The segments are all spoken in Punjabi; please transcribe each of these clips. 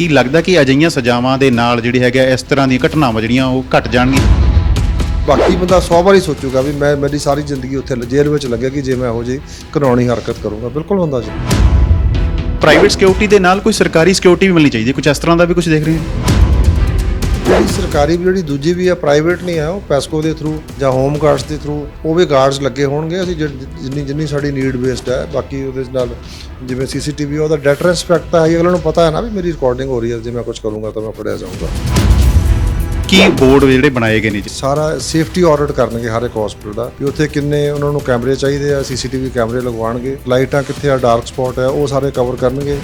ਕੀ ਲੱਗਦਾ ਕਿ ਅਜਿਹੀਆਂ ਸਜ਼ਾਵਾਂ ਦੇ ਨਾਲ ਜਿਹੜੀ ਹੈਗਾ ਇਸ ਤਰ੍ਹਾਂ ਦੀਆਂ ਘਟਨਾਵਾਂ ਜਿਹੜੀਆਂ ਉਹ ਘਟ ਜਾਣਗੀਆਂ? ਬਾਕੀ ਬੰਦਾ 100 ਵਾਰੀ ਸੋਚੂਗਾ ਵੀ ਮੈਂ ਮੇਰੀ ਸਾਰੀ ਜ਼ਿੰਦਗੀ ਉੱਥੇ ਜੇਲ੍ਹ ਵਿੱਚ ਲੱਗੇਗੀ ਜੇ ਮੈਂ ਇਹੋ ਜਿਹੀ ਕਾਨੂੰਨੀ ਹਰਕਤ ਕਰੂੰਗਾ ਬਿਲਕੁਲ ਹੁੰਦਾ ਜੀ। ਪ੍ਰਾਈਵੇਟ ਸਿਕਿਉਰਿਟੀ ਦੇ ਨਾਲ ਕੋਈ ਸਰਕਾਰੀ ਸਿਕਿਉਰਿਟੀ ਵੀ ਮਿਲਣੀ ਚਾਹੀਦੀ ਕੁਝ ਇਸ ਤਰ੍ਹਾਂ ਦਾ ਵੀ ਕੁਝ ਦੇਖ ਰਹੇ ਹੋ? ਜਿਹੜੀ ਸਰਕਾਰੀ ਵੀ ਜਿਹੜੀ ਦੂਜੀ ਵੀ ਆ ਪ੍ਰਾਈਵੇਟ ਨਹੀਂ ਆ ਉਹ ਪੈਸਕੋ ਦੇ ਥਰੂ ਜਾਂ ਹੋਮ ਗਾਰਡਸ ਦੇ ਥਰੂ ਉਹ ਵੀ ਗਾਰਡਸ ਲੱਗੇ ਹੋਣਗੇ। ਅਸੀਂ ਜਿੰਨੀ ਜਿੰਨੀ ਸਾਡੀ ਨੀਡ ਬੇਸਡ ਹੈ ਬਾਕੀ ਉਹਦੇ ਨਾਲ ਜਿਵੇਂ ਸੀਸੀਟੀਵੀ ਉਹਦਾ ਡੈਟਰੈਂਸ ਫੈਕਟ ਹੈ ਅਗਲੇ ਨੂੰ ਪਤਾ ਹੈ ਨਾ ਵੀ ਮੇਰੀ ਰਿਕਾਰਡਿੰਗ ਹੋ ਰਹੀ ਹੈ ਜੇ ਮੈਂ ਕੁਝ ਕਰੂੰਗਾ ਤਾਂ ਮੈਂ ਫੜਿਆ ਜਾਊਂਗਾ। ਕੀ ਬੋਰਡ ਜਿਹੜੇ ਬਣਾਏ ਗਏ ਨੇ ਜੀ? ਸਾਰਾ ਸੇਫਟੀ ਆਡਿਟ ਕਰਨਗੇ ਹਰ ਇੱਕ ਹਸਪੀਟਲ ਦਾ ਵੀ ਉੱਥੇ ਕਿੰਨੇ ਉਹਨਾਂ ਨੂੰ ਕੈਮਰੇ ਚਾਹੀਦੇ ਆ ਸੀਸੀਟੀਵੀ ਕੈਮਰੇ ਲਗਵਾਉਣਗੇ ਲਾਈਟਾਂ ਕਿੱਥੇ ਆ ਡਾਰਕ ਸਪੌਟ ਆ ਉਹ ਸਾਰੇ ਕਵਰ ਕਰਨਗੇ।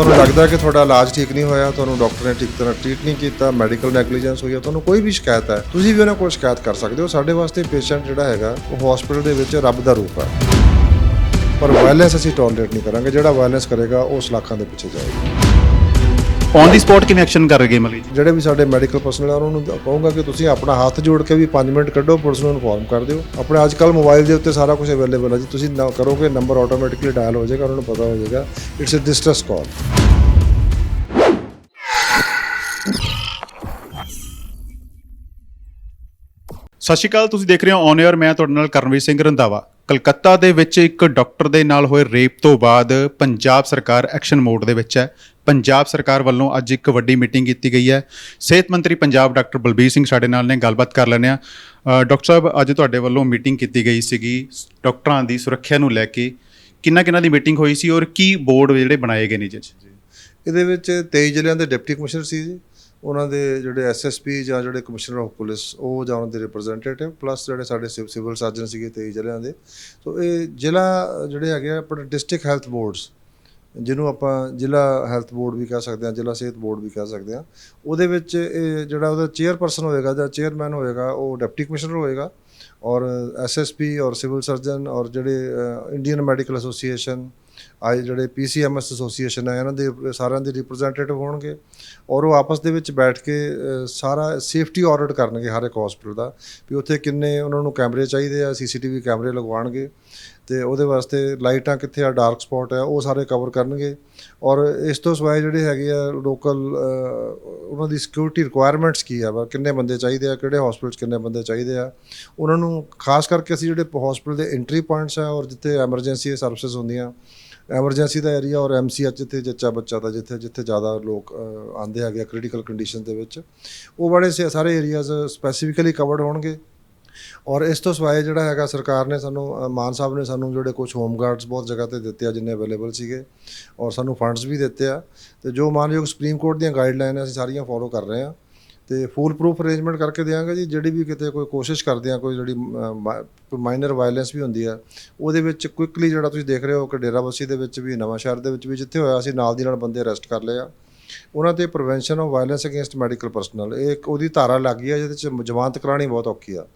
ਤੁਹਾਨੂੰ ਲੱਗਦਾ ਕਿ ਤੁਹਾਡਾ ਇਲਾਜ ਠੀਕ ਨਹੀਂ ਹੋਇਆ, ਤੁਹਾਨੂੰ ਡਾਕਟਰ ਨੇ ਠੀਕ ਤਰ੍ਹਾਂ ਟ੍ਰੀਟ ਨਹੀਂ ਕੀਤਾ ਮੈਡੀਕਲ ਨੈਗਲੀਜੈਂਸ ਹੋਈ ਆ, ਤੁਹਾਨੂੰ ਕੋਈ ਵੀ ਸ਼ਿਕਾਇਤ ਹੈ, ਤੁਸੀਂ ਵੀ ਉਹਨਾਂ ਕੋਲ ਸ਼ਿਕਾਇਤ ਕਰ ਸਕਦੇ ਹੋ। ਸਾਡੇ ਵਾਸਤੇ ਪੇਸ਼ੈਂਟ ਜਿਹੜਾ ਹੈਗਾ, ਉਹ ਹਸਪੀਟਲ ਦੇ ਵਿੱਚ ਰੱਬ ਦਾ ਰੂਪ ਹੈ। ਪਰ ਵਾਇਲੈਂਸ ਅਸੀਂ ਟੋਲਰੇਟ ਨਹੀਂ ਕਰਾਂਗੇ, ਜਿਹੜਾ ਵਾਇਲੈਂਸ ਕਰੇਗਾ, ਉਹ ਸਲਾਖਾਂ ਦੇ ਪਿੱਛੇ ਜਾਏਗਾ। ਔਨ ਦੀ ਸਪੌਟ ਕਿਵੇਂ ਐਕਸ਼ਨ ਕਰਨਗੇ ਮਤਲਬ ਜੀ ਜਿਹੜੇ ਵੀ ਸਾਡੇ ਮੈਡੀਕਲ ਪਰਸਨਲ ਆ ਉਹਨਾਂ ਨੂੰ ਕਹੂੰਗਾ ਕਿ ਤੁਸੀਂ ਆਪਣਾ ਹੱਥ ਜੋੜ ਕੇ ਵੀ 5 ਮਿੰਟ ਕੱਢੋ ਪੁਲਿਸ ਨੂੰ ਇਨਫੋਰਮ ਕਰ ਦਿਓ। ਆਪਣੇ ਅੱਜ ਕੱਲ ਮੋਬਾਈਲ ਦੇ ਉੱਤੇ ਸਾਰਾ ਕੁਝ ਅਵੇਲੇਬਲ ਹੈ ਜੀ। ਤੁਸੀਂ ਨਾ ਕਰੋਗੇ ਨੰਬਰ ਆਟੋਮੈਟਿਕਲੀ ਡਾਇਲ ਹੋ ਜਾਏਗਾ ਉਹਨਾਂ ਨੂੰ ਪਤਾ ਹੋ ਜਾਏਗਾ। ਇਟਸ ਅ ਡਿਸਟ੍ਰੈਸ ਕਾਲ ਸਤਿ ਸ਼੍ਰੀ ਅਕਾਲ ਤੁਸੀਂ ਦੇਖ ਰਹੇ ਹੋ ਔਨ 에ਅਰ ਮੈਂ ਤੁਹਾਡੇ ਨਾਲ ਕਰਨਵੀਰ ਸਿੰਘ ਰੰਧਾਵਾ। ਕਲਕੱਤਾ ਦੇ ਵਿੱਚ ਇੱਕ ਡਾਕਟਰ ਦੇ ਨਾਲ ਹੋਏ ਰੇਪ ਤੋਂ ਬਾਅਦ ਪੰਜਾਬ ਸਰਕਾਰ ਐਕਸ਼ਨ ਮੋਡ ਦੇ ਵਿੱਚ ਹੈ। ਪੰਜਾਬ ਸਰਕਾਰ ਵੱਲੋਂ ਅੱਜ ਇੱਕ ਵੱਡੀ ਮੀਟਿੰਗ ਕੀਤੀ ਗਈ ਹੈ। ਸਿਹਤ ਮੰਤਰੀ ਪੰਜਾਬ ਡਾਕਟਰ ਬਲਬੀਰ ਸਿੰਘ ਸਾਡੇ ਨਾਲ ਨੇ, ਗੱਲਬਾਤ ਕਰ ਲੈਂਦੇ ਆ ਡਾਕਟਰ ਸਾਹਿਬ, ਅੱਜ ਤੁਹਾਡੇ ਵੱਲੋਂ ਮੀਟਿੰਗ ਕੀਤੀ ਗਈ ਸੀਗੀ ਡਾਕਟਰਾਂ ਦੀ ਸੁਰੱਖਿਆ ਨੂੰ ਲੈ ਕੇ। ਕਿੰਨਾ ਕਿੰਨਾ ਦੀ ਮੀਟਿੰਗ ਹੋਈ ਸੀ ਔਰ ਕੀ ਬੋਰਡ ਜਿਹੜੇ ਬਣਾਏ ਗਏ ਨੇ ਜੀ ਇਹਦੇ ਵਿੱਚ 23 ਜ਼ਿਲ੍ਹਿਆਂ ਦੇ ਡਿਪਟੀ ਕਮਿਸ਼ਨਰ ਸੀ ਜੀ। ਉਹਨਾਂ ਦੇ ਜਿਹੜੇ ਐਸਐਸਪੀ ਜਾਂ ਜਿਹੜੇ ਕਮਿਸ਼ਨਰ ਆਫ ਪੁਲਿਸ ਉਹ ਜਾਂ ਉਹਨਾਂ ਦੇ ਰਿਪਰੈਜ਼ੈਂਟੇਟਿਵ ਪਲੱਸ ਜਿਹੜੇ ਸਾਡੇ ਸਿਵ- ਸਿਵਲ ਸਰਜਨ ਸੀਗੇ 23 ਜ਼ਿਲ੍ਹਿਆਂ ਦੇ। ਸੋ ਇਹ ਜ਼ਿਲ੍ਹਾ ਜਿਹੜੇ ਹੈਗੇ ਆ, ਆਪਣੇ ਡਿਸਟ੍ਰਿਕਟ ਹੈਲਥ ਬੋਰਡਸ ਜਿਹਨੂੰ ਆਪਾਂ ਜ਼ਿਲ੍ਹਾ ਹੈਲਥ ਬੋਰਡ ਵੀ ਕਹਿ ਸਕਦੇ ਹਾਂ, ਜ਼ਿਲ੍ਹਾ ਸਿਹਤ ਬੋਰਡ ਵੀ ਕਹਿ ਸਕਦੇ ਹਾਂ। ਉਹਦੇ ਵਿੱਚ ਇਹ ਜਿਹੜਾ ਉਹਦਾ ਚੇਅਰਪਰਸਨ ਹੋਏਗਾ ਜਾਂ ਚੇਅਰਮੈਨ ਹੋਏਗਾ, ਉਹ ਡਿਪਟੀ ਕਮਿਸ਼ਨਰ ਹੋਏਗਾ। ਔਰ ਐਸਐਸਪੀ ਔਰ ਸਿਵਲ ਸਰਜਨ ਔਰ ਜਿਹੜੇ ਇੰਡੀਅਨ ਮੈਡੀਕਲ ਐਸੋਸੀਏਸ਼ਨ ਆਏ ਜਿਹੜੇ ਪੀਸੀਐਮਐਸ ਐਸੋਸੀਏਸ਼ਨ ਹੈ, ਇਹਨਾਂ ਦੇ, ਸਾਰਿਆਂ ਦੇ ਰਿਪਰੈਜ਼ੈਂਟੇਟਿਵ ਹੋਣਗੇ ਔਰ ਉਹ ਆਪਸ ਦੇ ਵਿੱਚ ਬੈਠ ਕੇ ਸਾਰਾ ਸੇਫਟੀ ਆਡਿਟ ਕਰਨਗੇ ਹਰ ਇੱਕ ਹਸਪੀਟਲ ਦਾ ਵੀ ਉੱਥੇ ਕਿੰਨੇ ਉਹਨਾਂ ਨੂੰ ਕੈਮਰੇ ਚਾਹੀਦੇ ਆ ਸੀਸੀਟੀਵੀ ਕੈਮਰੇ ਲਗਵਾਉਣਗੇ। ਤੇ ਉਹਦੇ ਵਾਸਤੇ ਲਾਈਟਾਂ ਕਿੱਥੇ ਆ ਡਾਰਕ ਸਪੌਟ ਆ ਉਹ ਸਾਰੇ ਕਵਰ ਕਰਨਗੇ। ਔਰ ਇਸ ਤੋਂ ਸਿਵਾਏ ਜਿਹੜੇ ਹੈਗੇ ਆ ਲੋਕਲ ਉਹਨਾਂ ਦੀ ਸਿਕਿਉਰਿਟੀ ਰਿਕੁਆਇਰਮੈਂਟਸ ਕੀ ਆ? ਵਾ ਕਿੰਨੇ ਬੰਦੇ ਚਾਹੀਦੇ ਆ? ਕਿਹੜੇ ਹਸਪੀਟਲ 'ਚ ਕਿੰਨੇ ਬੰਦੇ ਚਾਹੀਦੇ ਆ? ਉਹਨਾਂ ਨੂੰ ਖਾਸ ਕਰਕੇ ਅਸੀਂ ਜਿਹੜੇ ਹਸਪੀਟਲ ਦੇ ਐਂਟਰੀ ਪੁਆਇੰਟਸ ਆ ਔਰ ਜਿੱਥੇ ਐਮਰਜੈਂਸੀ ਸਰਵਿਸਿਜ਼ ਹੁੰਦੀਆਂ ਐਮਰਜੈਂਸੀ ਦਾ ਏਰੀਆ ਔਰ ਐਮਸੀਐਚ ਜਿੱਥੇ ਜੱਚਾ ਬੱਚਾ ਦਾ ਜਿੱਥੇ ਜਿੱਥੇ ਜ਼ਿਆਦਾ ਲੋਕ ਅ, ਆਉਂਦੇ ਹੈਗੇ ਆ ਕ੍ਰਿਟੀਕਲ ਕੰਡੀਸ਼ਨ ਦੇ ਵਿੱਚ ਉਹ ਬੜੇ ਸੇ- ਸਾਰੇ ਏਰੀਆਜ਼ ਸਪੈਸੀਫਿਕਲੀ ਕਵਰਡ ਹੋਣਗੇ। ਔਰ ਇਸ ਤੋਂ ਸਿਵਾਏ ਜਿਹੜਾ ਹੈਗਾ ਸਰਕਾਰ ਨੇ ਸਾਨੂੰ ਮਾਨ ਸਾਹਿਬ ਨੇ ਸਾਨੂੰ ਜਿਹੜੇ ਕੁਝ ਹੋਮ ਗਾਰਡਸ ਬਹੁਤ ਜਗ੍ਹਾ ਤੇ ਦਿੱਤੇ ਆ, ਜਿੰਨੇ ਅਵੇਲੇਬਲ ਸੀਗੇ, ਔਰ ਸਾਨੂੰ ਫੰਡਸ ਵੀ ਦਿੱਤੇ ਆ। ਤੇ ਜੋ ਮਾਨਯੋਗ ਸੁਪਰੀਮ ਕੋਰਟ ਦੀਆਂ ਗਾਈਡਲਾਈਨ ਅਸੀਂ ਸਾਰੀਆਂ ਫੋਲੋ ਕਰ ਰਹੇ ਆ ਤੇ ਫੂਲ ਪ੍ਰੂਫ ਅਰੇਂਜਮੈਂਟ ਕਰਕੇ ਦਿਆਂਗੇ ਜੀ, ਜਿਹੜੀ ਵੀ ਕਿਤੇ ਕੋਈ ਕੋਸ਼ਿਸ਼ ਕਰਦੇ ਆ, ਕੋਈ ਜਿਹੜੀ ਮਾਈਨਰ ਵਾਇਲੈਂਸ ਵੀ ਹੁੰਦੀ ਆ, ਉਹਦੇ ਵਿੱਚ ਕੁਇਕਲੀ ਜਿਹੜਾ ਤੁਸੀਂ ਦੇਖ ਰਹੇ ਹੋ ਕਿ ਡੇਰਾਬੱਸੀ ਦੇ ਵਿੱਚ ਵੀ, ਨਵਾਂ ਸ਼ਹਿਰ ਦੇ ਵਿੱਚ ਵੀ ਜਿੱਥੇ ਹੋਇਆ ਸੀ ਨਾਲ ਦੀ ਨਾਲ ਬੰਦੇ ਅਰੈਸਟ ਕਰ ਲਏ ਆ। ਉਹਨਾਂ ਤੇ prevention of violence against medical personal ਇਹ ਇੱਕ ਉਹਦੀ ਧਾਰਾ ਲੱਗ ਗਈ ਆ, ਜਿਹਦੇ ਚ ਜ਼ਮਾਨਤ ਕਰਾਣੀ ਬਹੁਤ ਔਖੀ ਆ।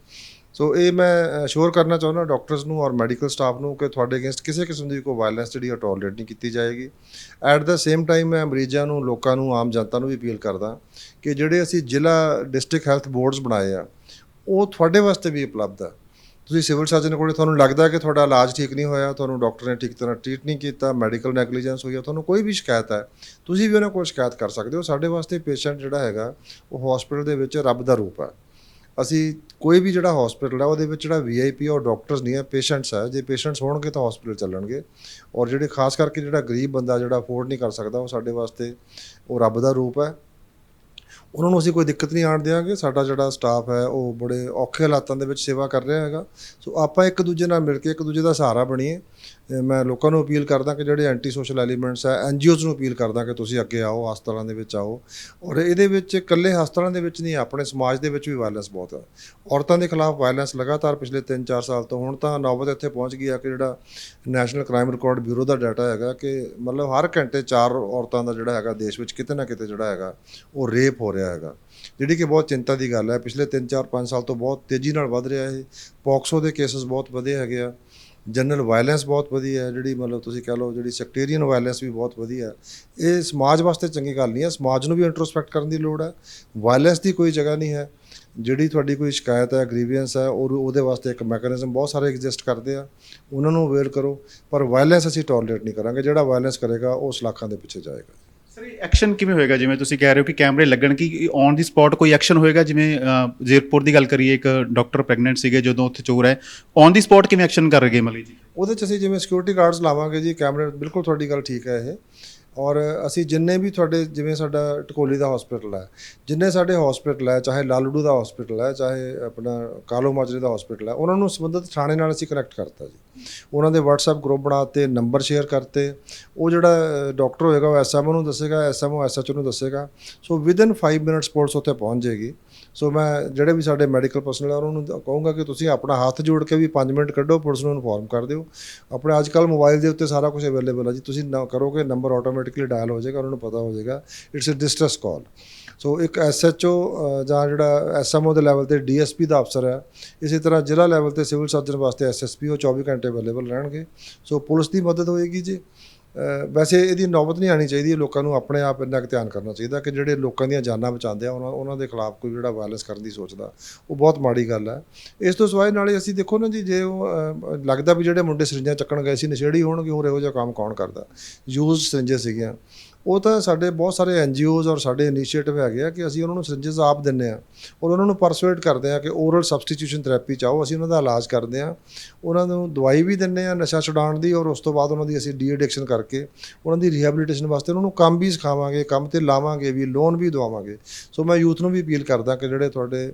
ਸੋ ਇਹ ਮੈਂ ਸ਼ੋਰ ਕਰਨਾ ਚਾਹੁੰਦਾ ਡਾਕਟਰਸ ਨੂੰ ਔਰ ਮੈਡੀਕਲ ਸਟਾਫ ਨੂੰ ਕਿ ਤੁਹਾਡੇ ਅਗੇਂਸਟ ਕਿਸੇ ਕਿਸਮ ਦੀ ਕੋਈ ਵਾਇਲੈਂਸ ਜਿਹੜੀ ਆ ਟੋਲਰੇਟ ਨਹੀਂ ਕੀਤੀ ਜਾਏਗੀ। ਐਟ ਦਾ ਸੇਮ ਟਾਈਮ ਮੈਂ ਮਰੀਜ਼ਾਂ ਨੂੰ, ਲੋਕਾਂ ਨੂੰ, ਆਮ ਜਨਤਾ ਨੂੰ ਵੀ ਅਪੀਲ ਕਰਦਾ ਕਿ ਜਿਹੜੇ ਅਸੀਂ ਜ਼ਿਲ੍ਹਾ ਡਿਸਟ੍ਰਿਕਟ ਹੈਲਥ ਬੋਰਡਸ ਬਣਾਏ ਆ, ਉਹ ਤੁਹਾਡੇ ਵਾਸਤੇ ਵੀ ਉਪਲਬਧ ਆ। ਤੁਸੀਂ ਸਿਵਲ ਸਰਜਨ ਕੋਲੇ ਤੁਹਾਨੂੰ ਲੱਗਦਾ ਕਿ ਤੁਹਾਡਾ ਇਲਾਜ ਠੀਕ ਨਹੀਂ ਹੋਇਆ, ਤੁਹਾਨੂੰ ਡਾਕਟਰ ਨੇ ਠੀਕ ਤਰ੍ਹਾਂ ਟ੍ਰੀਟ ਨਹੀਂ ਕੀਤਾ ਮੈਡੀਕਲ ਨੈਗਲੀਜੈਂਸ ਹੋਈ ਆ, ਤੁਹਾਨੂੰ ਕੋਈ ਵੀ ਸ਼ਿਕਾਇਤ ਹੈ ਤੁਸੀਂ ਵੀ ਉਹਨਾਂ ਕੋਲ ਸ਼ਿਕਾਇਤ ਕਰ ਸਕਦੇ ਹੋ। ਸਾਡੇ ਵਾਸਤੇ ਪੇਸ਼ੈਂਟ ਜਿਹੜਾ ਹੈਗਾ, ਉਹ ਹਸਪੀਟਲ ਦੇ ਵਿੱਚ ਰੱਬ ਦਾ ਰੂਪ ਹੈ ਅਸੀਂ ਕੋਈ ਵੀ ਜਿਹੜਾ ਹਸਪੀਟਲ ਹੈ, ਉਹਦੇ ਵਿੱਚ ਜਿਹੜਾ ਵੀਆਈਪੀ ਔਰ ਡਾਕਟਰਸ ਨਹੀਂ ਹੈ ਪੇਸ਼ੈਂਟਸ ਹੈ ਜੇ ਪੇਸ਼ੈਂਟਸ ਹੋਣਗੇ ਤਾਂ ਹਸਪੀਟਲ ਚੱਲਣਗੇ। ਔਰ ਜਿਹੜੇ ਖਾਸ ਕਰਕੇ ਜਿਹੜਾ ਗਰੀਬ ਬੰਦਾ ਜਿਹੜਾ ਅਫੋਰਡ ਨਹੀਂ ਕਰ ਸਕਦਾ, ਉਹ ਸਾਡੇ ਵਾਸਤੇ ਉਹ ਰੱਬ ਦਾ ਰੂਪ ਹੈ। ਉਹਨਾਂ ਨੂੰ ਅਸੀਂ ਕੋਈ ਦਿੱਕਤ ਨਹੀਂ ਆਣ ਦਿਆਂਗੇ। ਸਾਡਾ ਜਿਹੜਾ ਸਟਾਫ ਹੈ, ਉਹ ਬੜੇ ਔਖੇ ਹਾਲਾਤਾਂ ਦੇ ਵਿੱਚ ਸੇਵਾ ਕਰ ਰਿਹਾ ਹੈਗਾ। ਸੋ ਆਪਾਂ ਇੱਕ ਦੂਜੇ ਨਾਲ ਮਿਲ ਕੇ ਇੱਕ ਦੂਜੇ ਦਾ ਸਹਾਰਾ ਬਣੀਏ। ਮੈਂ ਲੋਕਾਂ ਨੂੰ ਅਪੀਲ ਕਰਦਾ ਕਿ ਜਿਹੜੇ ਐਂਟੀ ਸੋਸ਼ਲ ਐਲੀਮੈਂਟਸ ਹੈ ਐਨਜੀਓਜ਼ ਨੂੰ ਅਪੀਲ ਕਰਦਾ ਕਿ ਤੁਸੀਂ ਅੱਗੇ ਆਓ, ਹਸਪਤਾਲਾਂ ਦੇ ਵਿੱਚ ਆਓ। ਔਰ ਇਹਦੇ ਵਿੱਚ ਇਕੱਲੇ ਹਸਪਤਾਲਾਂ ਦੇ ਵਿੱਚ ਨਹੀਂ, ਆਪਣੇ ਸਮਾਜ ਦੇ ਵਿੱਚ ਵੀ ਵਾਇਲੈਂਸ ਬਹੁਤ ਹੈ ਔਰਤਾਂ ਦੇ ਖਿਲਾਫ ਵਾਇਲੈਂਸ ਲਗਾਤਾਰ ਪਿਛਲੇ 3-4 ਸਾਲ ਤੋਂ ਹੁਣ ਤਾਂ ਨੌਬਤ ਇੱਥੇ ਪਹੁੰਚ ਗਈ ਆ ਕਿ ਜਿਹੜਾ ਨੈਸ਼ਨਲ ਕ੍ਰਾਈਮ ਰਿਕਾਰਡ ਬਿਊਰੋ ਦਾ ਡਾਟਾ ਹੈਗਾ ਕਿ ਮਤਲਬ ਹਰ ਘੰਟੇ 4 ਔਰਤਾਂ ਦਾ ਜਿਹੜਾ ਹੈਗਾ, ਦੇਸ਼ ਵਿੱਚ ਕਿਤੇ ਨਾ ਕਿਤੇ ਜਿਹੜਾ ਹੈਗਾ, ਉਹ ਰੇਪ ਹੋ ਰਿਹਾ ਹੈਗਾ। ਜਿਹੜੀ ਕਿ ਬਹੁਤ ਚਿੰਤਾ ਦੀ ਗੱਲ ਹੈ, ਪਿਛਲੇ 3-4 5 ਸਾਲ ਤੋਂ ਬਹੁਤ ਤੇਜ਼ੀ ਨਾਲ ਵੱਧ ਰਿਹਾ ਇਹ। ਪੌਕਸੋ ਦੇ ਕੇਸਸ ਬਹੁਤ ਵਧੇ ਹੈਗੇ ਆ। ਜਨਰਲ ਵਾਇਲੈਂਸ ਬਹੁਤ ਵਧੀਆ ਹੈ, ਜਿਹੜੀ ਮਤਲਬ ਤੁਸੀਂ ਕਹ ਲਓ, ਜਿਹੜੀ ਸੈਕਟੇਰੀਅਨ ਵਾਇਲੈਂਸ ਵੀ ਬਹੁਤ ਵਧੀਆ ਇਹ ਸਮਾਜ ਵਾਸਤੇ ਚੰਗੀ ਗੱਲ ਨਹੀਂ ਹੈ, ਸਮਾਜ ਨੂੰ ਵੀ ਇੰਟਰੋਸਪੈਕਟ ਕਰਨ ਦੀ ਲੋੜ ਹੈ। ਵਾਇਲੈਂਸ ਦੀ ਕੋਈ ਜਗ੍ਹਾ ਨਹੀਂ ਹੈ। ਜਿਹੜੀ ਤੁਹਾਡੀ ਕੋਈ ਸ਼ਿਕਾਇਤ ਹੈ ਗ੍ਰੀਵੈਂਸ ਹੈ, ਔਰ ਉਹਦੇ ਵਾਸਤੇ ਇੱਕ ਮੈਕੈਨਿਜ਼ਮ ਬਹੁਤ ਸਾਰੇ ਐਗਜ਼ਿਸਟ ਕਰਦੇ ਆ, ਉਹਨਾਂ ਨੂੰ ਅਵੇਅਰ ਕਰੋ। ਪਰ ਵਾਇਲੈਂਸ ਅਸੀਂ ਟੋਲਰੇਟ ਨਹੀਂ ਕਰਾਂਗੇ, ਜਿਹੜਾ ਵਾਇਲੈਂਸ ਕਰੇਗਾ, ਉਹ ਸਲਾਖਾਂ ਦੇ ਪਿੱਛੇ ਜਾਏਗਾ। ਸਰ ਐਕਸ਼ਨ ਕਿਵੇਂ ਹੋਏਗਾ? ਜਿਵੇਂ ਤੁਸੀਂ ਕਹਿ ਰਹੇ ਹੋ ਕਿ ਕੈਮਰੇ ਲੱਗਣ ਕਿ ਔਨ ਦੀ ਸਪੌਟ ਕੋਈ ਐਕਸ਼ਨ ਹੋਏਗਾ? ਜਿਵੇਂ ਅ, ਦੀ ਗੱਲ ਕਰੀਏ ਇੱਕ ਡਾਕਟਰ ਪ੍ਰੈਗਨੈਂਟ ਸੀਗੇ ਜਦੋਂ ਉੱਥੇ ਚੋਰ ਹੈ ਔਨ ਦੀ ਸਪੌਟ ਕਿਵੇਂ ਐਕਸ਼ਨ ਕਰਨਗੇ ਮਲੀ ਜੀ? ਉਹਦੇ ਚ ਅਸੀਂ ਜਿਵੇਂ ਸਿਕਿਉਰਿਟੀ ਗਾਰਡਸ ਲਾਵਾਂਗੇ ਜੀ ਕੈਮਰੇ ਬਿਲਕੁਲ ਤੁਹਾਡੀ ਗੱਲ ਠੀਕ ਹੈ ਇਹ। ਔਰ ਅਸੀਂ ਜਿੰਨੇ ਵੀ ਤੁਹਾਡੇ, ਜਿਵੇਂ ਸਾਡਾ ਟਕੋਲੀ ਦਾ ਹਸਪੀਟਲ ਹੈ, ਜਿੰਨੇ ਸਾਡੇ ਹਸਪੀਟਲ ਹੈ, ਚਾਹੇ ਲਾਲੜੂ ਦਾ ਹਸਪੀਟਲ ਹੈ, ਚਾਹੇ ਆਪਣਾ ਕਾਲੋ ਮਾਜਰੇ ਦਾ ਹਸਪੀਟਲ ਹੈ, ਉਹਨਾਂ ਨੂੰ ਸੰਬੰਧਿਤ ਥਾਣੇ ਨਾਲ ਅਸੀਂ ਕਨੈਕਟ ਕਰਤਾ ਜੀ। ਉਹਨਾਂ ਦੇ WhatsApp ਗਰੁੱਪ ਬਣਾਤੇ ਨੰਬਰ ਸ਼ੇਅਰ ਕਰਤੇ। ਉਹ ਜਿਹੜਾ ਡਾਕਟਰ ਹੋਏਗਾ ਉਹ ਐਸਐਮਓ ਨੂੰ ਦੱਸੇਗਾ ਐਸਐਮਓ ਐਸਐਚਓ ਨੂੰ ਦੱਸੇਗਾ। ਸੋ ਵਿਦਿਨ 5 ਮਿੰਟਸ ਪੁਲਿਸ ਉੱਥੇ ਪਹੁੰਚ ਜਾਏਗੀ। ਸੋ ਮੈਂ ਜਿਹੜੇ ਵੀ ਸਾਡੇ ਮੈਡੀਕਲ ਪਰਸਨਲ ਆ, ਉਹਨਾਂ ਨੂੰ ਕਹੂੰਗਾ ਕਿ ਤੁਸੀਂ ਆਪਣਾ ਹੱਥ ਜੋੜ ਕੇ ਵੀ 5 ਮਿੰਟ ਕੱਢੋ, ਪੁਲਿਸ ਨੂੰ ਇਨਫੋਰਮ ਕਰ ਦਿਓ। ਆਪਣੇ ਅੱਜ ਕੱਲ ਮੋਬਾਈਲ ਦੇ ਉੱਤੇ ਸਾਰਾ ਕੁਝ ਅਵੇਲੇਬਲ ਹੈ ਜੀ। ਤੁਸੀਂ ਨਾ ਕਰੋਗੇ ਨੰਬਰ ਆਟੋਮੈਟਿਕਲੀ ਡਾਇਲ ਹੋ ਜਾਏਗਾ, ਉਹਨਾਂ ਨੂੰ ਪਤਾ ਹੋ ਜਾਏਗਾ। ਇਟਸ ਅ ਡਿਸਟ੍ਰੈਸ ਕਾਲ ਸੋ ਇੱਕ ਐਸਐਚਓ ਜਾਂ ਜਿਹੜਾ ਐਸਐਮਓ ਦੇ ਲੈਵਲ ਤੇ ਡੀਐਸਪੀ ਦਾ ਅਫਸਰ ਹੈ, ਇਸੇ ਤਰ੍ਹਾਂ ਜ਼ਿਲ੍ਹਾ ਲੈਵਲ ਤੇ ਸਿਵਲ ਸਰਜਨ ਵਾਸਤੇ ਐਸਐਸਪੀ ਉਹ 24 ਘੰਟੇ ਅਵੇਲੇਬਲ ਰਹਿਣਗੇ। ਸੋ ਪੁਲਿਸ ਦੀ ਮਦਦ ਹੋਏਗੀ ਜੀ। ਵੈਸੇ ਇਹਦੀ ਨੌਬਤ ਨਹੀਂ ਆਣੀ ਚਾਹੀਦੀ ਲੋਕਾਂ ਨੂੰ ਆਪਣੇ ਆਪ ਇੰਨਾ ਕੁ ਧਿਆਨ ਕਰਨਾ ਚਾਹੀਦਾ ਕਿ ਜਿਹੜੇ ਲੋਕਾਂ ਦੀਆਂ ਜਾਨਾਂ ਬਚਾਉਂਦੇ ਆ, ਉਹਨਾਂ ਉਹਨਾਂ ਦੇ ਖਿਲਾਫ ਕੋਈ ਜਿਹੜਾ ਵਾਇਲੈਂਸ ਕਰਨ ਦੀ ਸੋਚਦਾ, ਉਹ ਬਹੁਤ ਮਾੜੀ ਗੱਲ ਹੈ। ਇਸ ਤੋਂ ਸਿਵਾਏ ਨਾਲੇ ਅਸੀਂ ਦੇਖੋ ਨਾ ਜੀ, ਜੇ ਉਹ ਲੱਗਦਾ ਵੀ ਜਿਹੜੇ ਮੁੰਡੇ ਸਰਿੰਜਾਂ ਚੱਕਣ ਗਏ ਸੀ, ਨਸ਼ੇੜੀ ਹੋਣਗੇ, ਹੋਰ ਇਹੋ ਜਿਹਾ ਕੰਮ ਕੌਣ ਕਰਦਾ? ਯੂਜ਼ ਸਰਿੰਜਾਂ ਸੀਗੀਆਂ। ਉਹ ਤਾਂ ਸਾਡੇ ਬਹੁਤ ਸਾਰੇ ਐਨਜੀਓਜ਼ ਔਰ ਸਾਡੇ ਇਨੀਸ਼ੀਏਟਿਵ ਹੈਗੇ ਆ ਕਿ ਅਸੀਂ ਉਹਨਾਂ ਨੂੰ ਸਰਿੰਜਸ ਆਪ ਦਿੰਨੇ ਆ ਔਰ ਉਹਨਾਂ ਨੂੰ ਪਰਸੂਏਟ ਕਰਦੇ ਆ ਕਿ ਓਰਲ ਸਬਸਟੀਟਿਊਸ਼ਨ ਥੈਰੇਪੀ ਚਾਹੋ, ਅਸੀਂ ਉਹਨਾਂ ਦਾ ਇਲਾਜ ਕਰਦੇ ਆ ਉਹਨਾਂ ਨੂੰ ਦਵਾਈ ਵੀ ਦਿੰਨੇ ਆ ਨਸ਼ਾ ਛੁਡਾਉਣ ਦੀ ਔਰ ਉਸ ਤੋਂ ਬਾਅਦ ਉਹਨਾਂ ਦੀ ਅਸੀਂ ਡੀ ਐਡਿਕਸ਼ਨ ਕਰਕੇ ਉਹਨਾਂ ਦੀ ਰੀਹੈਬਿਲਿਟੇਸ਼ਨ ਵਾਸਤੇ ਉਹਨਾਂ ਨੂੰ ਕੰਮ ਵੀ ਸਿਖਾਵਾਂਗੇ, ਕੰਮ ਤੇ ਲਾਵਾਂਗੇ ਵੀ ਲੋਨ ਵੀ ਦਵਾਵਾਂਗੇ। ਸੋ ਮੈਂ ਯੂਥ ਨੂੰ ਵੀ ਅਪੀਲ ਕਰਦਾ ਕਿ ਜਿਹੜੇ ਤੁਹਾਡੇ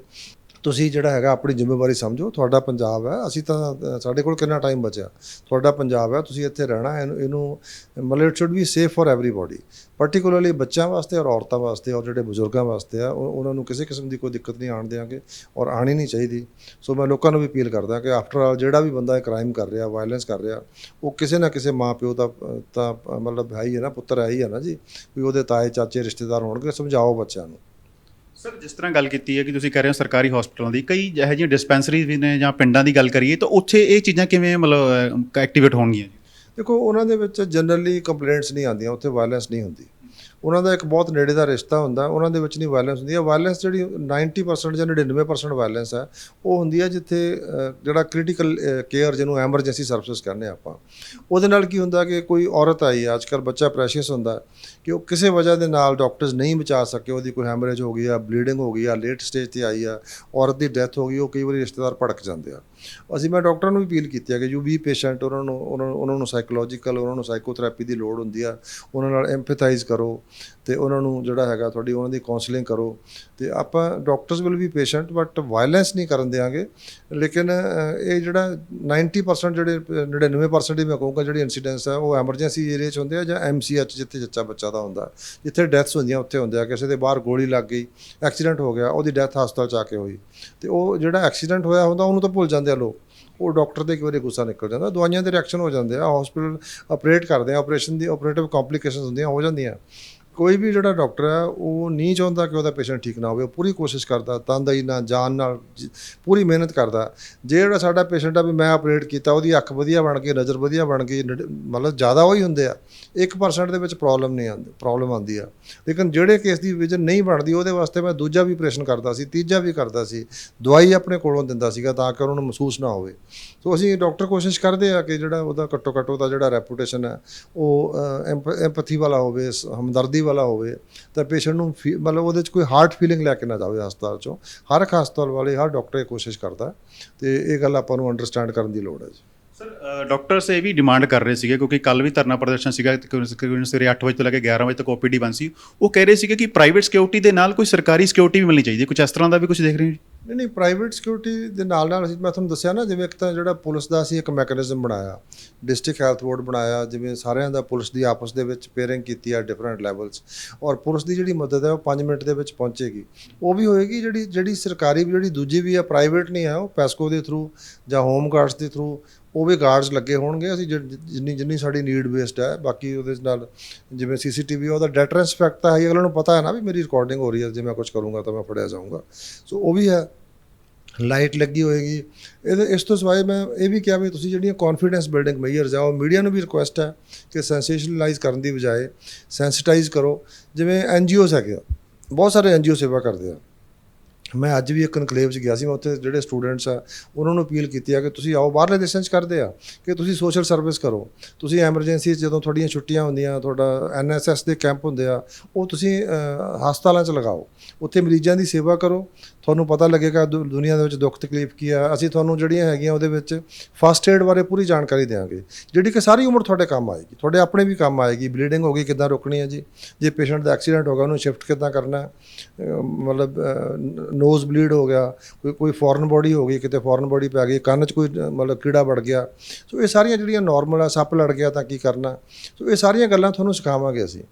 ਤੁਸੀਂ ਜਿਹੜਾ ਹੈਗਾ ਆਪਣੀ ਜ਼ਿੰਮੇਵਾਰੀ ਸਮਝੋ, ਤੁਹਾਡਾ ਪੰਜਾਬ ਹੈ, ਅਸੀਂ ਤਾਂ ਸਾਡੇ ਕੋਲ ਕਿੰਨਾ ਟਾਈਮ ਬਚਿਆ? ਤੁਹਾਡਾ ਪੰਜਾਬ ਹੈ, ਤੁਸੀਂ ਇੱਥੇ ਰਹਿਣਾ ਹੈ, ਇਹਨੂੰ ਮਤਲਬ it should be safe for everybody particularly ਬੱਚਿਆਂ ਵਾਸਤੇ ਔਰ ਔਰਤਾਂ ਵਾਸਤੇ ਔਰ ਜਿਹੜੇ ਬਜ਼ੁਰਗਾਂ ਵਾਸਤੇ ਆ ਉਹਨਾਂ ਨੂੰ ਕਿਸੇ ਕਿਸਮ ਦੀ ਕੋਈ ਦਿੱਕਤ ਨਹੀਂ ਆਣ ਦੇਾਂਗੇ ਔਰ ਆਣੀ ਨਹੀਂ ਚਾਹੀਦੀ। ਸੋ ਮੈਂ ਲੋਕਾਂ ਨੂੰ ਵੀ ਅਪੀਲ ਕਰਦਾ ਕਿ ਆਫਟਰ ਆਲ ਜਿਹੜਾ ਵੀ ਬੰਦਾ ਇਹ ਕ੍ਰਾਈਮ ਕਰ ਰਿਹਾ ਵਾਇਲੈਂਸ ਕਰ ਰਿਹਾ, ਉਹ ਕਿਸੇ ਨਾ ਕਿਸੇ ਮਾਂ ਪਿਓ ਦਾ ਤਾਂ ਮਤਲਬ ਹੈ ਹੀ ਹੈ ਨਾ, ਪੁੱਤਰ ਹੈ ਹੀ ਹੈ ਨਾ ਜੀ, ਵੀ ਉਹਦੇ ਤਾਏ ਚਾਚੇ ਰਿਸ਼ਤੇਦਾਰ ਹੋਣਗੇ, ਸਮਝਾਓ ਬੱਚਿਆਂ ਨੂੰ। ਸਰ ਜਿਸ ਤਰ੍ਹਾਂ ਗੱਲ ਕੀਤੀ ਹੈ ਕਿ ਤੁਸੀਂ ਕਹਿ ਰਹੇ ਹੋ ਸਰਕਾਰੀ ਹਸਪਤਾਲਾਂ ਦੀ, ਕਈ ਇਹੋ ਜਿਹੀਆਂ ਡਿਸਪੈਂਸਰੀਜ਼ ਵੀ ਨੇ ਜਾਂ ਪਿੰਡਾਂ ਦੀ ਗੱਲ ਕਰੀਏ, ਤਾਂ ਉੱਥੇ ਇਹ ਚੀਜ਼ਾਂ ਕਿਵੇਂ ਮਤਲਬ ਐਕਟੀਵੇਟ ਹੋਣਗੀਆਂ ਜੀ? ਦੇਖੋ, ਉਹਨਾਂ ਦੇ ਵਿੱਚ ਜਨਰਲੀ ਕੰਪਲੇਂਟਸ ਨਹੀਂ ਆਉਂਦੀਆਂ, ਉੱਥੇ ਵਾਇਲੈਂਸ ਨਹੀਂ ਹੁੰਦੀ। ਉਹਨਾਂ ਦਾ ਇੱਕ ਬਹੁਤ ਨੇੜੇ ਦਾ ਰਿਸ਼ਤਾ ਹੁੰਦਾ, ਉਹਨਾਂ ਦੇ ਵਿੱਚ ਨਹੀਂ ਵਾਇਲੈਂਸ ਹੁੰਦੀ। ਹੈ ਵਾਇਲੈਂਸ ਜਿਹੜੀ 90% ਜਾਂ 99% ਵਾਇਲੈਂਸ ਹੈ, ਉਹ ਹੁੰਦੀ ਹੈ ਜਿੱਥੇ ਜਿਹੜਾ ਕ੍ਰਿਟੀਕਲ ਕੇਅਰ ਜਿਹਨੂੰ ਐਮਰਜੈਂਸੀ ਸਰਵਿਸ ਕਹਿੰਦੇ ਆਪਾਂ। ਉਹਦੇ ਨਾਲ ਕੀ ਹੁੰਦਾ ਕਿ ਕੋਈ ਔਰਤ ਆਈ ਹੈ ਅੱਜਕੱਲ ਬੱਚਾ ਪ੍ਰੈਸ਼ੀਅਸ ਹੁੰਦਾ, ਕਿ ਉਹ ਕਿਸੇ ਵਜ੍ਹਾ ਦੇ ਨਾਲ ਡਾਕਟਰਸ ਨਹੀਂ ਬਚਾ ਸਕੇ। ਉਹਦੀ ਕੋਈ ਹੈਮਰੇਜ ਹੋ ਗਈ ਆ ਬਲੀਡਿੰਗ ਹੋ ਗਈ ਆ ਲੇਟ ਸਟੇਜ ਤੇ ਆਈ ਆ, ਔਰਤ ਦੀ ਡੈਥ ਹੋ ਗਈ, ਉਹ ਕਈ ਵਾਰੀ ਰਿਸ਼ਤੇਦਾਰ ਭੜਕ ਜਾਂਦੇ ਆ। ਅਸੀਂ ਮੈਂ ਡਾਕਟਰਾਂ ਨੂੰ ਵੀ ਅਪੀਲ ਕੀਤੀ ਹੈ ਕਿ ਯੂ ਵੀ ਪੇਸ਼ੈਂਟ ਉਹਨਾਂ ਨੂੰ ਉਹਨਾਂ ਨੂੰ ਉਹਨਾਂ ਨੂੰ ਸਾਈਕੋਲੋਜੀਕਲ ਉਹਨਾਂ ਨੂੰ ਸਾਈਕੋਥੈਰੇਪੀ ਦੀ ਲੋੜ ਹੁੰਦੀ ਆ ਉਹਨਾਂ ਨਾਲ ਐਮਪੈਥਾਈਜ਼ ਕਰੋ ਤੇ ਉਹਨਾਂ ਨੂੰ ਜਿਹੜਾ ਹੈਗਾ ਤੁਹਾਡੀ ਉਹਨਾਂ ਦੀ ਕਾਉਂਸਲਿੰਗ ਕਰੋ ਤੇ ਆਪਾਂ ਡਾਕਟਰਸ ਵਿਲ ਵੀ ਪੇਸ਼ੈਂਟ ਬਟ ਵਾਇਲੈਂਸ ਨਹੀਂ ਕਰਨ ਦਿਆਂਗੇ ਲੇਕਿਨ ਇਹ ਜਿਹੜਾ 90% ਜਿਹੜੇ ਅ, 99% ਹੀ ਮੈਂ ਕਹੂੰਗਾ ਜਿਹੜੀ ਇਨਸੀਡੈਂਸ ਹੈ ਉਹ ਐਮਰਜੈਂਸੀ ਏਰੀਆ 'ਚ ਹੁੰਦੇ ਆ ਜਾਂ ਐਮਸੀਐਚ ਜਿੱਥੇ ਜੱਚਾ ਬੱਚਾ ਦਾ ਹੁੰਦਾ ਜਿੱਥੇ ਡੈਥਸ ਹੁੰਦੀਆਂ ਉੱਥੇ ਹੁੰਦੇ ਆ ਕਿਸੇ ਦੇ ਬਾਹਰ ਗੋਲੀ ਲੱਗ ਗਈ ਐਕਸੀਡੈਂਟ ਹੋ ਗਿਆ ਉਹਦੀ ਡੈਥ ਹਸਪਤਾਲ 'ਚ ਆ ਕੇ ਹੋਈ ਤੇ ਉਹ ਜਿਹੜਾ ਐਕਸੀਡੈਂਟ ਹੋਇਆ ਹੁੰਦਾ ਉਹਨੂੰ ਤਾਂ ਭੁੱਲ ਜਾਂਦੇ ਆ ਲੋਕ, ਉਹ ਡਾਕਟਰ ਦੇ ਇੱਕ ਵਾਰੀ ਗੁੱਸਾ ਨਿਕਲ ਜਾਂਦਾ, ਦਵਾਈਆਂ ਦੇ ਰਿਐਕਸ਼ਨ ਹੋ ਜਾਂਦੇ ਆ ਹਸਪੀਟਲ ਆਪਰੇਟ ਕਰਦੇ ਆ ਆਪਰੇਸ਼ਨ ਦੀ ਆਪਰੇਟਿਵ ਕੰਪਲਿਕੇਸ਼ਨਸ ਹੁੰਦੀਆਂ, ਹੋ ਜਾਂਦੀਆਂ। ਕੋਈ ਵੀ ਜਿਹੜਾ ਡਾਕਟਰ ਹੈ, ਉਹ ਨਹੀਂ ਚਾਹੁੰਦਾ ਕਿ ਉਹਦਾ ਪੇਸ਼ੈਂਟ ਠੀਕ ਨਾ ਹੋਵੇ, ਉਹ ਪੂਰੀ ਕੋਸ਼ਿਸ਼ ਕਰਦਾ ਤਨਦੇਹੀ ਨਾਲ ਜਾਨ ਨਾਲ, ਜ- ਪੂਰੀ ਮਿਹਨਤ ਕਰਦਾ। ਜੇ ਜਿਹੜਾ ਸਾਡਾ ਪੇਸ਼ੈਂਟ ਆ ਵੀ ਮੈਂ ਆਪਰੇਟ ਕੀਤਾ, ਉਹਦੀ ਅੱਖ ਵਧੀਆ ਬਣ ਗਈ, ਨਜ਼ਰ ਵਧੀਆ ਬਣ ਗਈ ਨੜ- ਮਤਲਬ ਜ਼ਿਆਦਾ ਉਹ ਹੀ ਹੁੰਦੇ ਆ 1% ਦੇ ਵਿੱਚ ਪ੍ਰੋਬਲਮ ਨਹੀਂ ਆਉਂਦੀ ਪ੍ਰੋਬਲਮ ਆਉਂਦੀ ਆ। ਲੇਕਿਨ ਜਿਹੜੇ ਕੇਸ ਦੀ ਵਿਜਨ ਨਹੀਂ ਬਣਦੀ, ਉਹਦੇ ਵਾਸਤੇ ਮੈਂ ਦੂਜਾ ਵੀ ਆਪਰੇਸ਼ਨ ਕਰਦਾ ਸੀ, ਤੀਜਾ ਵੀ ਕਰਦਾ ਸੀ, ਦਵਾਈ ਆਪਣੇ ਕੋਲੋਂ ਦਿੰਦਾ ਸੀਗਾ ਤਾਂ ਕਿ ਉਹਨਾਂ ਨੂੰ ਮਹਿਸੂਸ ਨਾ ਹੋਵੇ। ਸੋ ਅਸੀਂ ਡਾਕਟਰ ਕੋਸ਼ਿਸ਼ ਕਰਦੇ ਆ ਕਿ ਜਿਹੜਾ ਉਹਦਾ ਘੱਟੋ ਘੱਟ ਉਹਦਾ ਜਿਹੜਾ ਰੈਪੂਟੇਸ਼ਨ ਹੈ, ਉਹ ਐਮਪੈਥੀ ਵਾਲਾ ਹੋਵੇ, ਸ- ਹਮਦਰਦੀ ਵਾਲਾ ਹੋਵੇ, ਤਾਂ ਪੇਸ਼ੈਂਟ ਨੂੰ ਫੀ- ਮਤਲਬ ਉਹਦੇ 'ਚ ਕੋਈ ਹਾਰਟ ਫੀਲਿੰਗ ਲੈ ਕੇ ਨਾ ਜਾਵੇ ਹਸਪਤਾਲ 'ਚੋਂ। ਹਰ ਇੱਕ ਹਸਪਤਾਲ ਵਾਲੇ, ਹਰ ਡਾਕਟਰ ਇਹ ਕੋਸ਼ਿਸ਼ ਕਰਦਾ, ਤੇ ਇਹ ਗੱਲ ਆਪਾਂ ਨੂੰ ਅੰਡਰਸਟੈਂਡ ਕਰਨ ਦੀ ਲੋੜ ਹੈ ਜੀ। ਸਰ ਡਾਕਟਰਸ ਇਹ ਵੀ ਡਿਮਾਂਡ ਕਰ ਰਹੇ ਸੀਗੇ, ਕਿਉਂਕਿ ਕੱਲ ਵੀ ਧਰਨਾ ਪ੍ਰਦਰਸ਼ਨ ਸੀਗਾ, ਤਕਰੀਬਨ ਸਵੇਰੇ 8 ਵਜੇ ਤੋਂ ਲੈ ਕੇ 11 ਵਜੇ ਤੱਕ ਓਪੀਡੀ ਬੰਦ ਸੀ। ਉਹ ਕਹਿ ਰਹੇ ਸੀਗੇ ਕਿ ਪ੍ਰਾਈਵੇਟ ਸਿਕਿਉਰਿਟੀ ਦੇ ਨਾਲ ਕੋਈ ਸਰਕਾਰੀ ਸਿਕਿਉਰਿਟੀ ਵੀ ਮਿਲਣੀ ਚਾਹੀਦੀ ਹੈ। ਕੁਝ ਇਸ ਤਰ੍ਹਾਂ ਦਾ ਵੀ ਕੁਝ ਦੇਖ ਰਹੇ ਹੋ ਜੀ? ਨਹੀਂ ਨਹੀਂ ਪ੍ਰਾਈਵੇਟ ਸਿਕਿਉਰਿਟੀ ਦੇ ਨਾਲ ਨਾਲ ਅਸੀਂ ਮੈਂ ਤੁਹਾਨੂੰ ਦੱਸਿਆ ਨਾ ਜਿਵੇਂ ਇੱਕ ਤਾਂ ਜਿਹੜਾ ਪੁਲਿਸ ਦਾ ਅਸੀਂ ਇੱਕ ਮੈਕੈਨਿਜ਼ਮ ਬਣਾਇਆ ਡਿਸਟ੍ਰਿਕਟ ਹੈਲਥ ਬੋਰਡ ਬਣਾਇਆ ਜਿਵੇਂ ਸਾਰਿਆਂ ਦਾ ਪੁਲਿਸ ਦੀ ਆਪਸ ਦੇ ਵਿੱਚ ਪੇਅਰਿੰਗ ਕੀਤੀ ਆ ਡਿਫਰੈਂਟ ਲੈਵਲਸ ਔਰ ਪੁਲਿਸ ਦੀ ਜਿਹੜੀ ਮਦਦ ਹੈ ਉਹ 5 ਮਿੰਟ ਦੇ ਵਿੱਚ ਪਹੁੰਚੇਗੀ। ਉਹ ਵੀ ਹੋਏਗੀ ਜਿਹੜੀ ਜਿਹੜੀ ਸਰਕਾਰੀ ਵੀ ਜਿਹੜੀ ਦੂਜੀ ਵੀ ਆ ਪ੍ਰਾਈਵੇਟ ਨਹੀਂ ਆ ਉਹ ਪੈਸਕੋ ਦੇ ਥਰੂ ਜਾਂ ਹੋਮ ਗਾਰਡਸ ਦੇ ਥਰੂ ਉਹ ਵੀ ਗਾਰਡਸ ਲੱਗੇ ਹੋਣਗੇ। ਅਸੀਂ ਜਿੰਨੀ ਜਿੰਨੀ ਸਾਡੀ ਨੀਡ ਬੇਸਡ ਹੈ ਬਾਕੀ ਉਹਦੇ ਨਾਲ ਜਿਵੇਂ ਸੀਸੀਟੀਵੀ ਉਹਦਾ ਡੈਟਰੈਂਸ ਫੈਕਟ ਤਾਂ ਹੈ ਹੀ, ਅਗਲੇ ਨੂੰ ਪਤਾ ਹੈ ਨਾ ਵੀ ਮੇਰੀ ਰਿਕਾਰਡਿੰਗ ਹੋ ਰਹੀ ਹੈ ਜੇ ਮੈਂ ਕੁਝ ਕਰੂੰਗਾ ਤਾਂ ਮੈਂ ਫੜਿਆ ਜਾਊਂਗਾ। ਸੋ ਉਹ ਵੀ ਹੈ। ਲਾਈਟ ਲੱਗੀ ਹੋਏਗੀ। ਇਹਦੇ ਇਸ ਤੋਂ ਸਿਵਾਏ ਮੈਂ ਇਹ ਵੀ ਕਿਹਾ ਵੀ ਤੁਸੀਂ ਜਿਹੜੀਆਂ ਕੌਨਫੀਡੈਂਸ ਬਿਲਡਿੰਗ ਮੇਜਰਸ ਆ, ਉਹ ਮੀਡੀਆ ਨੂੰ ਵੀ ਰਿਕੁਐਸਟ ਹੈ ਕਿ ਸੈਂਸੇਸ਼ਨਲਾਈਜ਼ ਕਰਨ ਦੀ ਬਜਾਏ ਸੈਂਸਿਟਾਈਜ਼ ਕਰੋ। ਜਿਵੇਂ ਐਨਜੀਓਜ਼ ਹੈਗੇ ਆ, ਬਹੁਤ ਸਾਰੇ ਐਨਜੀਓ ਸੇਵਾ ਕਰਦੇ ਆ। ਮੈਂ ਅੱਜ ਵੀ ਇੱਕ ਇਨਕਲੇਵ 'ਚ ਗਿਆ ਸੀ, ਮੈਂ ਉੱਥੇ ਜਿਹੜੇ ਸਟੂਡੈਂਟਸ ਆ, ਉਹਨਾਂ ਨੂੰ ਅਪੀਲ ਕੀਤੀ ਆ ਕਿ ਤੁਸੀਂ ਆਓ, ਬਾਹਰਲੇ ਦੇਸ਼ਾਂ 'ਚ ਕਰਦੇ ਆ ਕਿ ਤੁਸੀਂ ਸੋਸ਼ਲ ਸਰਵਿਸ ਕਰੋ। ਤੁਸੀਂ ਐਮਰਜੈਂਸੀ 'ਚ ਜਦੋਂ ਤੁਹਾਡੀਆਂ ਛੁੱਟੀਆਂ ਹੁੰਦੀਆਂ, ਤੁਹਾਡਾ ਐਨਐਸਐਸ ਦੇ ਕੈਂਪ ਹੁੰਦੇ ਆ, ਉਹ ਤੁਸੀਂ ਹਸਪਤਾਲਾਂ 'ਚ ਲਗਾਓ। ਉੱਥੇ ਮਰੀਜ਼ਾਂ ਦੀ ਸੇਵਾ ਕਰੋ ਤੁਹਾਨੂੰ ਪਤਾ ਲੱਗੇਗਾ ਦੁ- ਦੁਨੀਆ ਦੇ ਵਿੱਚ ਦੁੱਖ ਤਕਲੀਫ ਕੀ ਆ। ਅਸੀਂ ਤੁਹਾਨੂੰ ਜਿਹੜੀਆਂ ਹੈਗੀਆਂ ਉਹਦੇ ਵਿੱਚ ਫਸਟ ਏਡ ਬਾਰੇ ਪੂਰੀ ਜਾਣਕਾਰੀ ਦੇਵਾਂਗੇ ਜਿਹੜੀ ਕਿ ਸਾਰੀ ਉਮਰ ਤੁਹਾਡੇ ਕੰਮ ਆਏਗੀ। ਤੁਹਾਡੇ ਆਪਣੇ ਵੀ ਕੰਮ ਆਏਗੀ। ਬਲੀਡਿੰਗ ਹੋ ਗਈ, ਕਿੱਦਾਂ ਰੋਕਣੀ ਹੈ ਜੀ? ਜੇ ਪੇਸ਼ੈਂਟ ਦਾ ਐਕਸੀਡੈਂਟ ਹੋ ਗਿਆ, ਉਹਨੂੰ ਸ਼ਿਫਟ ਕਿੱਦਾਂ ਕਰਨਾ ਮਤਲਬ ਨੋਜ਼ ਬਲੀਡ ਹੋ ਗਿਆ, ਕੋਈ ਕੋਈ ਫੋਰਨ ਬੋਡੀ ਹੋ ਗਈ, ਕਿਤੇ ਫੋਰਨ ਬੋਡੀ ਪੈ ਗਈ, ਕੰਨ 'ਚ ਕੋਈ, ਮਤਲਬ ਕੀੜਾ ਵੜ ਗਿਆ। ਸੋ ਇਹ ਸਾਰੀਆਂ ਜਿਹੜੀਆਂ ਨਾਰਮਲ ਆ, ਸੱਪ ਲੜ ਗਿਆ ਤਾਂ ਕੀ ਕਰਨਾ? ਸੋ ਇਹ ਸਾਰੀਆਂ ਗੱਲਾਂ ਤੁਹਾਨੂੰ ਸਿਖਾਵਾਂਗੇ ਅਸੀਂ।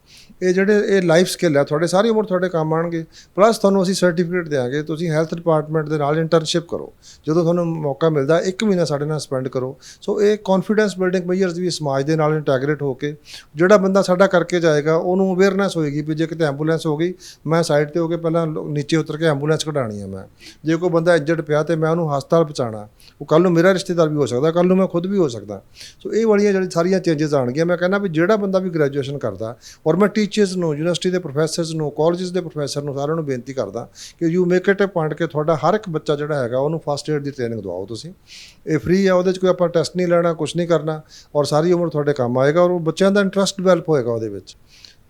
ਇਹ ਜਿਹੜੇ, ਇਹ ਲਾਈਫ ਸਕਿੱਲ ਆ, ਤੁਹਾਡੇ ਸਾਰੀ ਉਮਰ ਤੁਹਾਡੇ ਕੰਮ ਆਣਗੇ ਪਲੱਸ ਤੁਹਾਨੂੰ ਅਸੀਂ ਸਰਟੀਫਿਕੇਟ ਦੇਵਾਂਗੇ ਤੁਸੀਂ ਹੈਲਥ ਡਿਪਾਰਟਮੈਂਟ ਦੇ ਨਾਲ ਇੰਟਰਨਸ਼ਿਪ ਕਰੋ। ਜਦੋਂ ਤੁਹਾਨੂੰ ਮੌਕਾ ਮਿਲਦਾ, ਇੱਕ ਮਹੀਨਾ ਸਾਡੇ ਨਾਲ ਸਪੈਂਡ ਕਰੋ। ਸੋ ਇਹ ਕੌਨਫੀਡੈਂਸ ਬਿਲਡਿੰਗ ਮੇਜਰਸ ਵੀ ਸਮਾਜ ਦੇ ਨਾਲ ਇੰਟੈਗਰੇਟ ਹੋ ਕੇ, ਜਿਹੜਾ ਬੰਦਾ ਸਾਡਾ ਕਰਕੇ ਜਾਏਗਾ, ਉਹਨੂੰ ਅਵੇਅਰਨੈਸ ਹੋਏਗੀ ਵੀ ਜੇ ਕਿਤੇ ਐਂਬੂਲੈਂਸ ਹੋ ਗਈ, ਮੈਂ ਸਾਈਡ ਤੇ ਹੋ ਕੇ ਪਹਿਲਾਂ ਨੀਚੇ ਉਤਰ ਕੇ ਐਂਬੂਲੈਂਸ ਕਢਾਣੀ ਹੈ ਮੈਂ। ਜੇ ਕੋਈ ਬੰਦਾ ਇੰਜਰਡ ਪਿਆ ਤੇ ਮੈਂ ਉਹਨੂੰ ਹਸਪਤਾਲ ਪਹੁੰਚਾਉਣਾ। ਉਹ ਕੱਲ ਨੂੰ ਮੇਰਾ ਰਿਸ਼ਤੇਦਾਰ ਵੀ ਹੋ ਸਕਦਾ ਕੱਲ ਨੂੰ ਮੈਂ ਖੁਦ ਵੀ ਹੋ ਸਕਦਾ। ਸੋ ਇਹ ਵਾਲੀਆਂ ਜਿਹੜੀ ਸਾਰੀਆਂ ਚੇਂਜਸ ਆਣਗੀਆਂ ਮੈਂ ਕਹਿੰਦਾ ਵੀ ਜਿਹੜਾ ਬੰਦਾ ਵੀ ਗ੍ਰੈਜੂਏਸ਼ਨ ਕਰਦਾ, ਔਰ ਮੈਂ ਟੀਚਰਸ ਨੂੰ ਯੂਨੀਵਰਸਿਟੀ ਦੇ ਪ੍ਰੋਫੈਸਰਸ ਨੂੰ ਕਾਲਜਸ ਦੇ ਪ੍ਰੋਫੈਸਰ ਨੂੰ ਸਾਰਿਆਂ ਨੂੰ ਬੇਨਤੀ ਕਰਦਾ ਕਿ you make it a point ਕਿ ਤੁਹਾਡਾ ਹਰ ਇੱਕ ਬੱਚਾ ਜਿਹੜਾ ਹੈਗਾ, ਉਹਨੂੰ ਫਸਟ ਏਡ ਦੀ ਟ੍ਰੇਨਿੰਗ ਦਵਾਓ ਤੁਸੀਂ। ਇਹ ਫ੍ਰੀ ਆ, ਉਹਦੇ 'ਚ ਕੋਈ ਆਪਾਂ ਟੈਸਟ ਨਹੀਂ ਲੈਣਾ ਕੁਝ ਨਹੀਂ ਕਰਨਾ, ਔਰ ਸਾਰੀ ਉਮਰ ਤੁਹਾਡੇ ਕੰਮ ਆਏਗਾ, ਔਰ ਬੱਚਿਆਂ ਦਾ ਇੰਟਰਸਟ ਡਿਵੈਲਪ ਹੋਏਗਾ ਉਹਦੇ ਵਿੱਚ।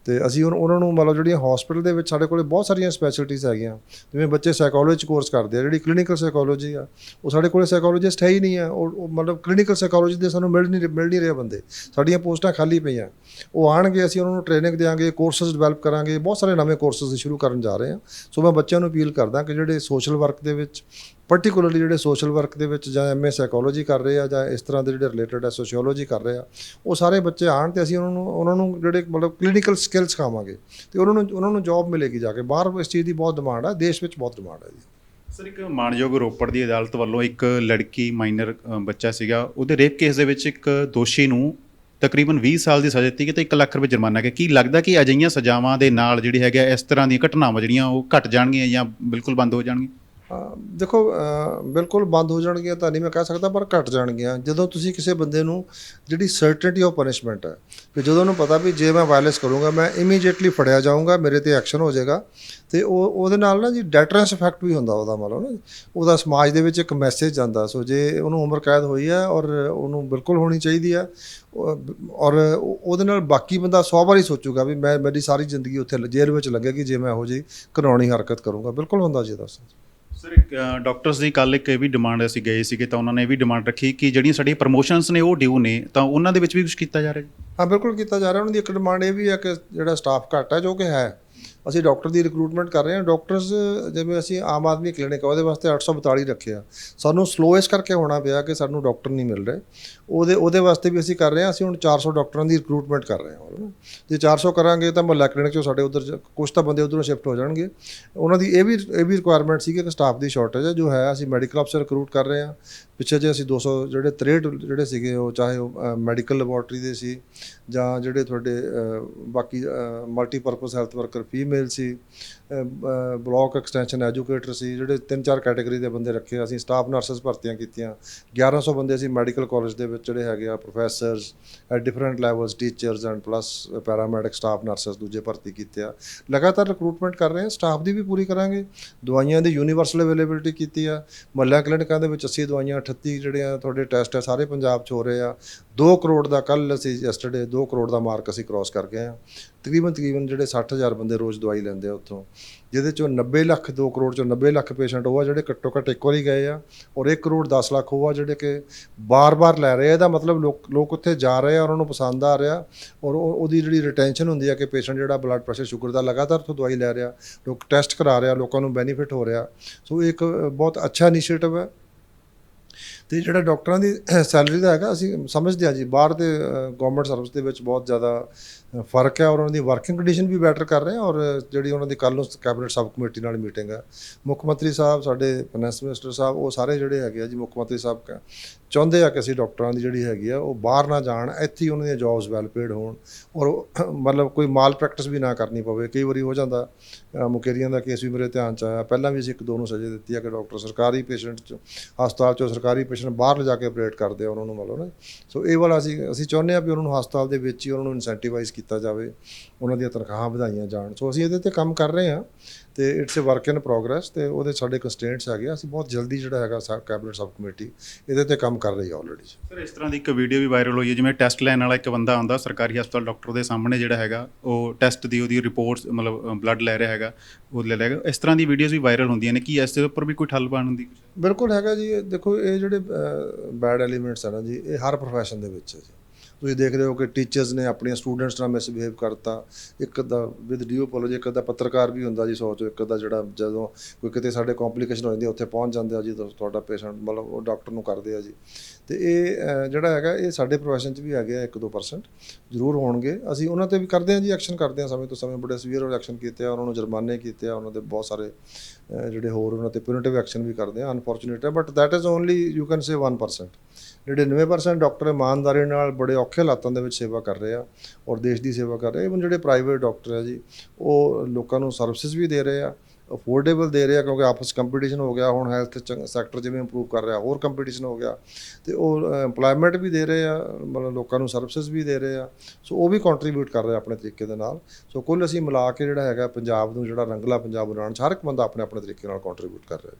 ਤੇ ਅਸੀਂ ਉਨ- ਉਹਨਾਂ ਨੂੰ ਮਤਲਬ ਜਿਹੜੀਆਂ ਹਸਪੀਟਲ ਦੇ ਵਿੱਚ ਸਾਡੇ ਕੋਲੇ ਬਹੁਤ ਸਾਰੀਆਂ ਸਪੈਸ਼ਲਟੀਆਂ ਹੈਗੀਆਂ। ਜਿਵੇਂ ਬੱਚੇ ਸਾਈਕੋਲੋਜੀ ਕੋਰਸ ਕਰਦੇ ਆ, ਜਿਹੜੀ ਕਲੀਨਿਕਲ ਸਾਈਕੋਲੋਜੀ ਆ, ਉਹ ਸਾਡੇ ਕੋਲੇ ਸਾਈਕੋਲੋਜਿਸਟ ਹੈ ਹੀ ਨਹੀਂ ਆ। ਉਹ ਉਹ ਮਤਲਬ ਕਲੀਨਿਕਲ ਸਾਈਕੋਲੋਜੀ ਦੇ ਸਾਨੂੰ ਮਿਲ ਨਹੀਂ ਮਿਲ ਨਹੀਂ ਰਹੇ ਬੰਦੇ। ਸਾਡੀਆਂ ਪੋਸਟਾਂ ਖਾਲੀ ਪਈਆਂ। ਉਹ ਆਣਗੇ, ਅਸੀਂ ਉਹਨਾਂ ਨੂੰ ਟ੍ਰੇਨਿੰਗ ਦੇਵਾਂਗੇ ਕੋਰਸਸ ਡਿਵੈਲਪ ਕਰਾਂਗੇ। ਬਹੁਤ ਸਾਰੇ ਨਵੇਂ ਕੋਰਸਸ ਸ਼ੁਰੂ ਕਰਨ ਜਾ ਰਹੇ ਹਾਂ। ਸੋ ਮੈਂ ਬੱਚਿਆਂ ਨੂੰ ਅਪੀਲ ਕਰਦਾ ਕਿ ਜਿਹੜੇ ਸੋਸ਼ਲ ਵਰਕ ਦੇ ਵਿੱਚ ਪਾਰਟਿਕੂਲਰਲੀ ਜਿਹੜੇ ਸੋਸ਼ਲ ਵਰਕ ਦੇ ਵਿੱਚ ਜਾਂ ਐਮਏ ਸਾਈਕੋਲੋਜੀ ਕਰ ਰਹੇ ਆ ਜਾਂ ਇਸ ਤਰ੍ਹਾਂ ਦੇ ਜਿਹੜੇ ਰਿਲੇਟਡ ਹੈ ਸੋਸ਼ੀਓਲੋਜੀ ਕਰ ਰਹੇ ਆ, ਉਹ ਸਾਰੇ ਬੱਚੇ ਆਣ ਤੇ ਅਸੀਂ ਉਹਨਾਂ ਨੂੰ ਉਹਨਾਂ ਨੂੰ ਜਿਹੜੇ ਮਤਲਬ ਕਲੀਨਿਕਲ ਸਕਿੱਲ ਸਿਖਾਵਾਂਗੇ ਤੇ ਉਹਨਾਂ ਨੂੰ ਉਹਨਾਂ ਨੂੰ ਜੌਬ ਮਿਲੇਗੀ ਜਾ ਕੇ। ਬਾਹਰ ਇਸ ਚੀਜ਼ ਦੀ ਬਹੁਤ ਡਿਮਾਂਡ ਆ, ਦੇਸ਼ ਵਿੱਚ ਬਹੁਤ ਡਿਮਾਂਡ ਹੈ ਜੀ। ਸਰ ਇੱਕ ਮਾਨਯੋਗ ਰੋਪੜ ਦੀ ਅਦਾਲਤ ਵੱਲੋਂ ਇੱਕ ਲੜਕੀ ਮਾਈਨਰ ਬੱਚਾ ਸੀਗਾ, ਉਹਦੇ ਰੇਪ ਕੇਸ ਦੇ ਵਿੱਚ ਇੱਕ ਦੋਸ਼ੀ ਨੂੰ ਤਕਰੀਬਨ 20 ਸਾਲ ਦੀ ਸਜ਼ਾ ਦਿੱਤੀ ਗਈ ਤੇ 1 ਲੱਖ ਰੁਪਏ ਜੁਰਮਾਨਾ ਕਿ ਕੀ ਲੱਗਦਾ ਕਿ ਅਜਿਹੀਆਂ ਸਜ਼ਾਵਾਂ ਦੇ ਨਾਲ ਜਿਹੜੀ ਹੈਗਾ ਇਸ ਤਰ੍ਹਾਂ ਦੀਆਂ ਘਟਨਾਵਾਂ ਜਿਹੜੀਆਂ ਉਹ ਘਟ ਜਾਣਗੀਆਂ ਜਾਂ ਬਿਲਕੁਲ ਬੰਦ ਹੋ ਜਾਣਗੀਆਂ? ਦੇਖੋ ਬਿਲਕੁਲ ਬੰਦ ਹੋ ਜਾਣਗੀਆਂ ਤਾਂ ਨਹੀਂ ਮੈਂ ਕਹਿ ਸਕਦਾ, ਪਰ ਘਟ ਜਾਣਗੀਆਂ। ਜਦੋਂ ਤੁਸੀਂ ਕਿਸੇ ਬੰਦੇ ਨੂੰ ਜਿਹੜੀ ਸਰਟਨਟੀ ਆਫ ਪਨਿਸ਼ਮੈਂਟ ਹੈ ਕਿ ਜਦੋਂ ਉਹਨੂੰ ਪਤਾ ਵੀ ਜੇ ਮੈਂ ਵਾਇਲੈਂਸ ਕਰੂੰਗਾ, ਮੈਂ ਇਮੀਡੀਏਟਲੀ ਫੜਿਆ ਜਾਊਂਗਾ, ਮੇਰੇ ਤੇ ਐਕਸ਼ਨ ਹੋ ਜਾਏਗਾ, ਤੇ ਉਹ, ਉਹਦੇ ਨਾਲ ਨਾ ਜੀ ਡੈਟਰੈਂਸ ਇਫੈਕਟ ਵੀ ਹੁੰਦਾ ਉਹਦਾ ਮਤਲਬ ਨਾ ਉਹਦਾ ਸਮਾਜ ਦੇ ਵਿੱਚ ਇੱਕ ਮੈਸੇਜ ਜਾਂਦਾ। ਸੋ ਜੇ ਉਹਨੂੰ ਉਮਰ ਕੈਦ ਹੋਈ ਹੈ ਔਰ ਉਹਨੂੰ ਬਿਲਕੁਲ ਹੋਣੀ ਚਾਹੀਦੀ ਹੈ ਔਰ ਉਹਦੇ ਨਾਲ ਬਾਕੀ ਬੰਦਾ 100 ਵਾਰੀ ਸੋਚੂਗਾ ਵੀ ਮੈਂ, ਮੇਰੀ ਸਾਰੀ ਜ਼ਿੰਦਗੀ ਉੱਥੇ ਜੇਲ੍ਹ ਵਿੱਚ ਲੱਗੇਗੀ, ਜੇ ਮੈਂ ਇਹੋ ਜਿਹੀ ਘਿਨੌਣੀ ਹਰਕਤ ਕਰੂੰਗਾ। ਬਿਲਕੁਲ ਹੁੰਦਾ ਜੀ ਦੱਸ ਸਰ ਇੱਕ ਡਾਕਟਰਸ ਦੀ ਕੱਲ ਇੱਕ ਇਹ ਵੀ ਡਿਮਾਂਡ ਅਸੀਂ ਗਏ ਸੀਗੇ, ਤਾਂ ਉਹਨਾਂ ਨੇ ਇਹ ਵੀ ਡਿਮਾਂਡ ਰੱਖੀ ਕਿ ਜਿਹੜੀਆਂ ਸਾਡੀਆਂ ਪ੍ਰਮੋਸ਼ਨਸ ਨੇ ਉਹ ਡਿਊ ਨੇ, ਤਾਂ ਉਹਨਾਂ ਦੇ ਵਿੱਚ ਵੀ ਕੁਝ ਕੀਤਾ ਜਾ ਰਿਹਾ ਜੀ? ਹਾਂ, ਬਿਲਕੁਲ ਕੀਤਾ ਜਾ ਰਿਹਾ। ਉਹਨਾਂ ਦੀ ਇੱਕ ਡਿਮਾਂਡ ਇਹ ਵੀ ਹੈ ਕਿ ਜਿਹੜਾ ਸਟਾਫ ਘੱਟ ਹੈ, ਜੋ ਕਿ ਹੈ। ਅਸੀਂ ਡਾਕਟਰ ਦੀ ਰਿਕਰੂਟਮੈਂਟ ਕਰ ਰਹੇ ਹਾਂ। ਡਾਕਟਰਸ, ਜਿਵੇਂ ਅਸੀਂ ਆਮ ਆਦਮੀ ਕਲੀਨਿਕ ਆ, ਉਹਦੇ ਵਾਸਤੇ 842 ਰੱਖਿਆ ਸਾਨੂੰ ਸਲੋ ਇਸ ਕਰਕੇ ਹੋਣਾ ਪਿਆ ਕਿ ਸਾਨੂੰ ਡਾਕਟਰ ਨਹੀਂ ਮਿਲ ਰਹੇ। ਉਹਦੇ ਉਹਦੇ ਵਾਸਤੇ ਵੀ ਅਸੀਂ ਕਰ ਰਹੇ ਹਾਂ। ਅਸੀਂ ਹੁਣ 400 ਡਾਕਟਰਾਂ ਦੀ ਰਿਕਰੂਟਮੈਂਟ ਕਰ ਰਹੇ ਹਾਂ ਹੁਣ ਨਾ। ਜੇ 400 ਕਰਾਂਗੇ ਤਾਂ ਮੁਹੱਲਾ ਕਲੀਨਿਕ ਚੋਂ ਸਾਡੇ ਉਧਰ ਕੁਝ ਤਾਂ ਬੰਦੇ ਉਧਰੋਂ ਸ਼ਿਫਟ ਹੋ ਜਾਣਗੇ। ਉਹਨਾਂ ਦੀ ਇਹ ਵੀ ਇਹ ਵੀ ਰਿਕੁਆਇਰਮੈਂਟ ਸੀ ਕਿ ਸਟਾਫ ਦੀ ਸ਼ਾਰਟੇਜ ਹੈ। ਜੋ ਹੈ, ਅਸੀਂ ਮੈਡੀਕਲ ਅਫਸਰ ਰਿਕਰੂਟ ਕਰ ਰਹੇ ਹਾਂ। ਪਿੱਛੇ ਜੇ ਅਸੀਂ 200 ਜਿਹੜੇ 63 ਜਿਹੜੇ ਸੀਗੇ ਉਹ ਚਾਹੇ ਉਹ ਮੈਡੀਕਲ ਲੈਬੋਰਟਰੀ ਦੇ ਸੀ ਜਾਂ ਜਿਹੜੇ ਤੁਹਾਡੇ ਅ, ਬਾਕੀ ਮਲਟੀਪਰਪਸ ਹੈਲਥ ਵਰਕਰ ਫੀਮੇਲ ਸੀ ਬਲਾਕ ਐਕਸਟੈਂਸ਼ਨ ਐਜੂਕੇਟਰ ਸੀ, ਜਿਹੜੇ ਤਿੰਨ ਚਾਰ ਕੈਟਾਗਰੀ ਦੇ ਬੰਦੇ ਰੱਖੇ ਅਸੀਂ ਸਟਾਫ ਨਰਸਸ ਭਰਤੀਆਂ ਕੀਤੀਆਂ। 1100 ਬੰਦੇ ਅਸੀਂ ਮੈਡੀਕਲ ਕਾਲਜ ਦੇ ਵਿੱਚ ਜਿਹੜੇ ਹੈਗੇ ਆ professors at different levels teachers and plus paramedic staff nurses ਦੂਜੇ ਭਰਤੀ ਕੀਤੇ ਆ। ਲਗਾਤਾਰ ਰਿਕਰੂਟਮੈਂਟ ਕਰ ਰਹੇ ਹਾਂ ਸਟਾਫ ਦੀ ਵੀ ਪੂਰੀ ਕਰਾਂਗੇ। ਦਵਾਈਆਂ ਦੀ ਯੂਨੀਵਰਸਲ ਅਵੇਲੇਬਿਲਿਟੀ ਕੀਤੀ ਆ। ਮਹੱਲਾ ਕਲੀਨਿਕਾਂ ਦੇ ਵਿੱਚ 80 ਦਵਾਈਆਂ 38 ਜਿਹੜੇ ਆ ਤੁਹਾਡੇ ਟੈਸਟ ਆ, ਸਾਰੇ ਪੰਜਾਬ 'ਚ ਹੋ ਰਹੇ ਆ। 2 ਕਰੋੜ ਦਾ ਕੱਲ ਅਸੀਂ ਯੈਸਟਰਡੇ 2 ਕਰੋੜ ਦਾ ਮਾਰਕ ਅਸੀਂ ਕ੍ਰਾਸ ਕਰ ਗਏ ਆ। ਤਕਰੀਬਨ ਤਕਰੀਬਨ ਜਿਹੜੇ 60000 ਬੰਦੇ ਰੋਜ਼ ਦਵਾਈ ਲੈਂਦੇ ਆ ਉੱਥੋਂ। ਜਿਹਦੇ ਚੋਂ 90 ਲੱਖ 2 ਕਰੋੜ ਚੋਂ 90 ਲੱਖ ਪੇਸ਼ੈਂਟ ਉਹ ਆ ਜਿਹੜੇ ਘੱਟੋ ਘੱਟ ਇੱਕ ਵਾਰੀ ਗਏ ਆ ਔਰ 1 ਕਰੋੜ 10 ਲੱਖ ਉਹ ਆ ਜਿਹੜੇ ਕਿ ਬਾਰ-ਬਾਰ ਲੈ ਰਹੇ ਆ। ਇਹਦਾ ਮਤਲਬ ਲੋਕ ਲੋਕ ਉੱਥੇ ਜਾ ਰਹੇ ਆ ਔਰ ਉਹਨਾਂ ਨੂੰ ਪਸੰਦ ਆ ਰਿਹਾ ਔਰ ਉਹ- ਉਹਦੀ ਜਿਹੜੀ ਰਿਟੈਂਸ਼ਨ ਹੁੰਦੀ ਆ ਕਿ ਪੇਸ਼ੈਂਟ ਜਿਹੜਾ ਬਲੱਡ ਪ੍ਰੈਸ਼ਰ ਸ਼ੂਗਰ ਦਾ ਲਗਾਤਾਰ ਤੋਂ ਦਵਾਈ ਲੈ ਰਿਹਾ, ਲੋਕ ਟੈਸਟ ਕਰਾ ਰਿਹਾ, ਲੋਕਾਂ ਨੂੰ ਬੈਨੀਫਿਟ ਹੋ ਰਿਹਾ। ਸੋ ਇਹ ਇੱਕ ਬਹੁਤ ਅੱਛਾ ਇਨੀਸ਼ੀਏਟਿਵ ਹੈ। ਤੇ ਜਿਹੜਾ ਡਾਕਟਰਾਂ ਦੀ ਸੈਲਰੀ ਦਾ ਹੈਗਾ, ਅਸੀਂ ਸਮਝਦੇ ਹਾਂ ਜੀ, ਬਾਹਰ ਦੇ ਗਵਰਨਮੈਂਟ ਸਰਵਿਸ ਦੇ ਵਿੱਚ ਬਹੁਤ ਜ਼ਿਆਦਾ ਫ਼ਰਕ ਹੈ ਔਰ ਉਹਨਾਂ ਦੀ ਵਰਕਿੰਗ ਕੰਡੀਸ਼ਨ ਵੀ ਬੈਟਰ ਕਰ ਰਹੇ ਹਾਂ ਔਰ ਜਿਹੜੀ ਉਹਨਾਂ ਦੀ ਕੱਲ੍ਹ ਨੂੰ ਕੈਬਨਿਟ ਸਬ ਕਮੇਟੀ ਨਾਲ ਮੀਟਿੰਗ ਹੈ। ਮੁੱਖ ਮੰਤਰੀ ਸਾਹਿਬ, ਸਾਡੇ ਫਾਈਨੈਂਸ ਮਿਨਿਸਟਰ ਸਾਹਿਬ, ਉਹ ਸਾਰੇ ਜਿਹੜੇ ਹੈਗੇ ਆ ਜੀ ਮੁੱਖ ਮੰਤਰੀ ਸਾਹਿਬ ਕ- ਚਾਹੁੰਦੇ ਆ ਕਿ ਅਸੀਂ ਡਾਕਟਰਾਂ ਦੀ ਜਿਹੜੀ ਹੈਗੀ ਆ ਉਹ ਬਾਹਰ ਨਾ ਜਾਣ, ਇੱਥੇ ਹੀ ਉਹਨਾਂ ਦੀਆਂ ਜੌਬਸ ਵੈਲ ਪੇਡ ਹੋਣ ਔਰ ਮਤਲਬ ਕੋਈ ਮਾਲ ਪ੍ਰੈਕਟਿਸ ਵੀ ਨਾ ਕਰਨੀ ਪਵੇ। ਕਈ ਵਾਰੀ ਹੋ ਜਾਂਦਾ ਮੁਕੇਰੀਆਂ ਦਾ ਕੇਸ ਵੀ ਮੇਰੇ ਧਿਆਨ ਚ ਆਇਆ। ਪਹਿਲਾਂ ਵੀ ਅਸੀਂ ਇੱਕ ਦੋ ਨੂੰ ਸਜ਼ਾ ਦਿੱਤੀ ਆ ਕਿ ਡਾਕਟਰ ਸਰਕਾਰੀ ਪੇਸ਼ੈਂਟ ਚ, ਹਸਪਤਾਲ ਚੋਂ ਸਰਕਾਰੀ ਪੇਸ਼ੈਂਟ ਬਾਹਰ ਲਿਜਾ ਕੇ ਆਪਰੇਟ ਕਰਦੇ ਆ ਉਹਨਾਂ ਨੂੰ ਮਤਲਬ ਨਾ। ਸੋ ਇਹ ਵਾਲਾ ਅਸੀਂ ਅਸੀਂ ਚਾਹੁੰਦੇ ਆ ਵੀ ਉਹਨਾਂ ਨੂੰ ਹਸਪਤਾਲ ਦੇ ਵਿੱਚ ਹੀ ਉਹਨਾਂ ਨੂੰ ਇਨਸੈਂਟੀਵਾਈਜ਼ ਕੀਤਾ ਜਾਵੇ ਉਹਨਾਂ ਦੀਆਂ ਤਨਖਾਹਾਂ ਵਧਾਈਆਂ ਜਾਣ। ਸੋ ਅਸੀਂ ਇਹਦੇ ਤੇ ਕੰਮ ਕਰ ਰਹੇ ਹਾਂ ਤੇ it's a work in progress ਤੇ ਉਹਦੇ ਸਾਡੇ ਕੰਸਟ੍ਰੇਂਟਸ ਹੈਗੇ। ਅਸੀਂ ਬਹੁਤ ਜਲਦੀ ਜਿਹੜਾ ਹੈਗਾ ਕੈਬਨਿਟ ਸਬ ਕਮੇਟੀ ਇਹਦੇ ਤੇ ਕੰਮ ਕਰ ਰਹੀ ਹੈ ਆਲਰੇਡੀ ਸਰ ਇਸ ਤਰ੍ਹਾਂ ਦੀ ਇੱਕ ਵੀਡੀਓ ਵੀ ਵਾਇਰਲ ਹੋਈ ਹੈ ਜਿਵੇਂ ਟੈਸਟ ਲੈਣ ਵਾਲਾ ਇੱਕ ਬੰਦਾ ਆਉਂਦਾ ਸਰਕਾਰੀ ਹਸਪਤਾਲ ਡਾਕਟਰ ਦੇ ਸਾਹਮਣੇ ਜਿਹੜਾ ਹੈਗਾ ਉਹ ਟੈਸਟ ਦੀ ਉਹਦੀ ਰਿਪੋਰਟਸ ਮਤਲਬ ਬਲੱਡ ਲੈ ਰਿਹਾ ਹੈਗਾ ਉਹ ਲੈ ਲੇਗਾ ਇਸ ਤਰ੍ਹਾਂ ਦੀ ਵੀਡੀਓਜ਼ ਵੀ ਵਾਇਰਲ ਹੁੰਦੀਆਂ ਨੇ ਕੀ ਇਸ ਦੇ ਉੱਪਰ ਵੀ ਕੋਈ ਠੱਲ ਪਾਉਣ ਦੀ ਬਿਲਕੁਲ ਹੈਗਾ ਜੀ ਦੇਖੋ ਇਹ ਜਿਹੜੇ ਬੈਡ ਐਲੀਮੈਂਟਸ ਆ ਨਾ ਜੀ ਇਹ ਹਰ ਪ੍ਰੋਫੈਸ਼ਨ ਦੇ ਵਿੱਚ ਹੈ ਜੀ। ਤੁਸੀਂ ਦੇਖ ਰਹੇ ਹੋ ਕਿ ਟੀਚਰਸ ਨੇ ਆਪਣੀਆਂ ਸਟੂਡੈਂਟਸ ਨਾਲ ਮਿਸਬਿਹੇਵ ਕਰਤਾ। ਇੱਕ ਦਾ ਵਿਦ ਡਿਊ ਅਪੋਲੋਜੀ ਇੱਕ ਦਾ ਪੱਤਰਕਾਰ ਵੀ ਹੁੰਦਾ ਜੀ ਸੋਚੋ, ਇੱਕ ਦਾ ਜਿਹੜਾ ਜਦੋਂ ਕੋਈ ਕਿਤੇ ਸਾਡੇ ਕੰਪਲਿਕੇਸ਼ਨ ਹੋ ਜਾਂਦੀ ਹੈ ਉੱਥੇ ਪਹੁੰਚ ਜਾਂਦੇ ਆ ਜੀ ਤੁਹਾਡਾ ਪੇਸ਼ੈਂਟ ਮਤਲਬ ਉਹ ਡਾਕਟਰ ਨੂੰ ਕਰਦੇ ਆ ਜੀ। ਤੇ ਇਹ ਜਿਹੜਾ ਹੈਗਾ, ਇਹ ਸਾਡੇ ਪ੍ਰੋਫੈਸ਼ਨ 'ਚ ਵੀ ਹੈਗੇ ਆ 1-2% ਜ਼ਰੂਰ ਹੋਣਗੇ। ਅਸੀਂ ਉਹਨਾਂ ਤੇ ਵੀ ਕਰਦੇ ਆ ਜੀ ਐਕਸ਼ਨ ਕਰਦੇ ਆ ਸਮੇਂ ਤੋਂ ਸਮੇਂ, ਬੜੇ ਸਵੀਅਰ ਐਕਸ਼ਨ ਕੀਤੇ ਆ, ਉਹਨਾਂ ਨੂੰ ਜੁਰਮਾਨੇ ਕੀਤੇ ਆ, ਉਹਨਾਂ ਦੇ ਬਹੁਤ ਸਾਰੇ ਜਿਹੜੇ ਹੋਰ ਉਹਨਾਂ ਤੇ ਪਿਊਨਿਟਿਵ ਐਕਸ਼ਨ ਵੀ ਕਰਦੇ ਆ ਅਨਫੋਰਚੂਨੇਟ ਹੈ but that is only you can say 1% 99% doctor ਇਮਾਨਦਾਰੀ ਨਾਲ ਬੜੇ ਔਖੇ ਹਾਲਾਤਾਂ ਦੇ ਵਿੱਚ ਸੇਵਾ ਕਰ ਰਹੇ ਆ ਔਰ ਦੇਸ਼ ਦੀ ਸੇਵਾ ਕਰ ਰਹੇ ਇਵਨ ਜਿਹੜੇ ਪ੍ਰਾਈਵੇਟ ਡਾਕਟਰ ਆ ਜੀ, ਉਹ ਲੋਕਾਂ ਨੂੰ ਸਰਵਿਸਿਜ਼ ਵੀ ਦੇ ਰਹੇ ਆ ਅਫੋਰਡੇਬਲ ਦੇ ਰਹੇ ਆ, ਕਿਉਂਕਿ ਆਪਸ ਕੰਪੀਟੀਸ਼ਨ ਹੋ ਗਿਆ, ਹੁਣ ਹੈਲਥ ਸੈਕਟਰ ਜਿਵੇਂ ਇੰਪਰੂਵ ਕਰ ਰਿਹਾ, ਹੋਰ ਕੰਪੀਟੀਸ਼ਨ ਹੋ ਗਿਆ। ਤੇ ਉਹ EMPLOYMENT ਵੀ ਦੇ ਰਹੇ ਆ, ਮਤਲਬ ਲੋਕਾਂ ਨੂੰ ਸਰਵਿਸਿਜ਼ ਵੀ ਦੇ ਰਹੇ ਆ। ਸੋ ਉਹ ਵੀ ਕੰਟਰੀਬਿਊਟ ਕਰ ਰਿਹਾ ਆਪਣੇ ਤਰੀਕੇ ਦੇ ਨਾਲ। ਸੋ ਕੁੱਲ ਅਸੀਂ ਮਿਲਾ ਕੇ ਜਿਹੜਾ ਹੈਗਾ ਪੰਜਾਬ ਨੂੰ, ਜਿਹੜਾ ਰੰਗਲਾ ਪੰਜਾਬ ਬਣਾਉਣ 'ਚ ਹਰ ਇੱਕ ਬੰਦਾ ਆਪਣੇ ਆਪਣੇ ਤਰੀਕੇ ਨਾਲ ਕੰਟਰੀਬਿਊਟ ਕਰ ਰਿਹਾ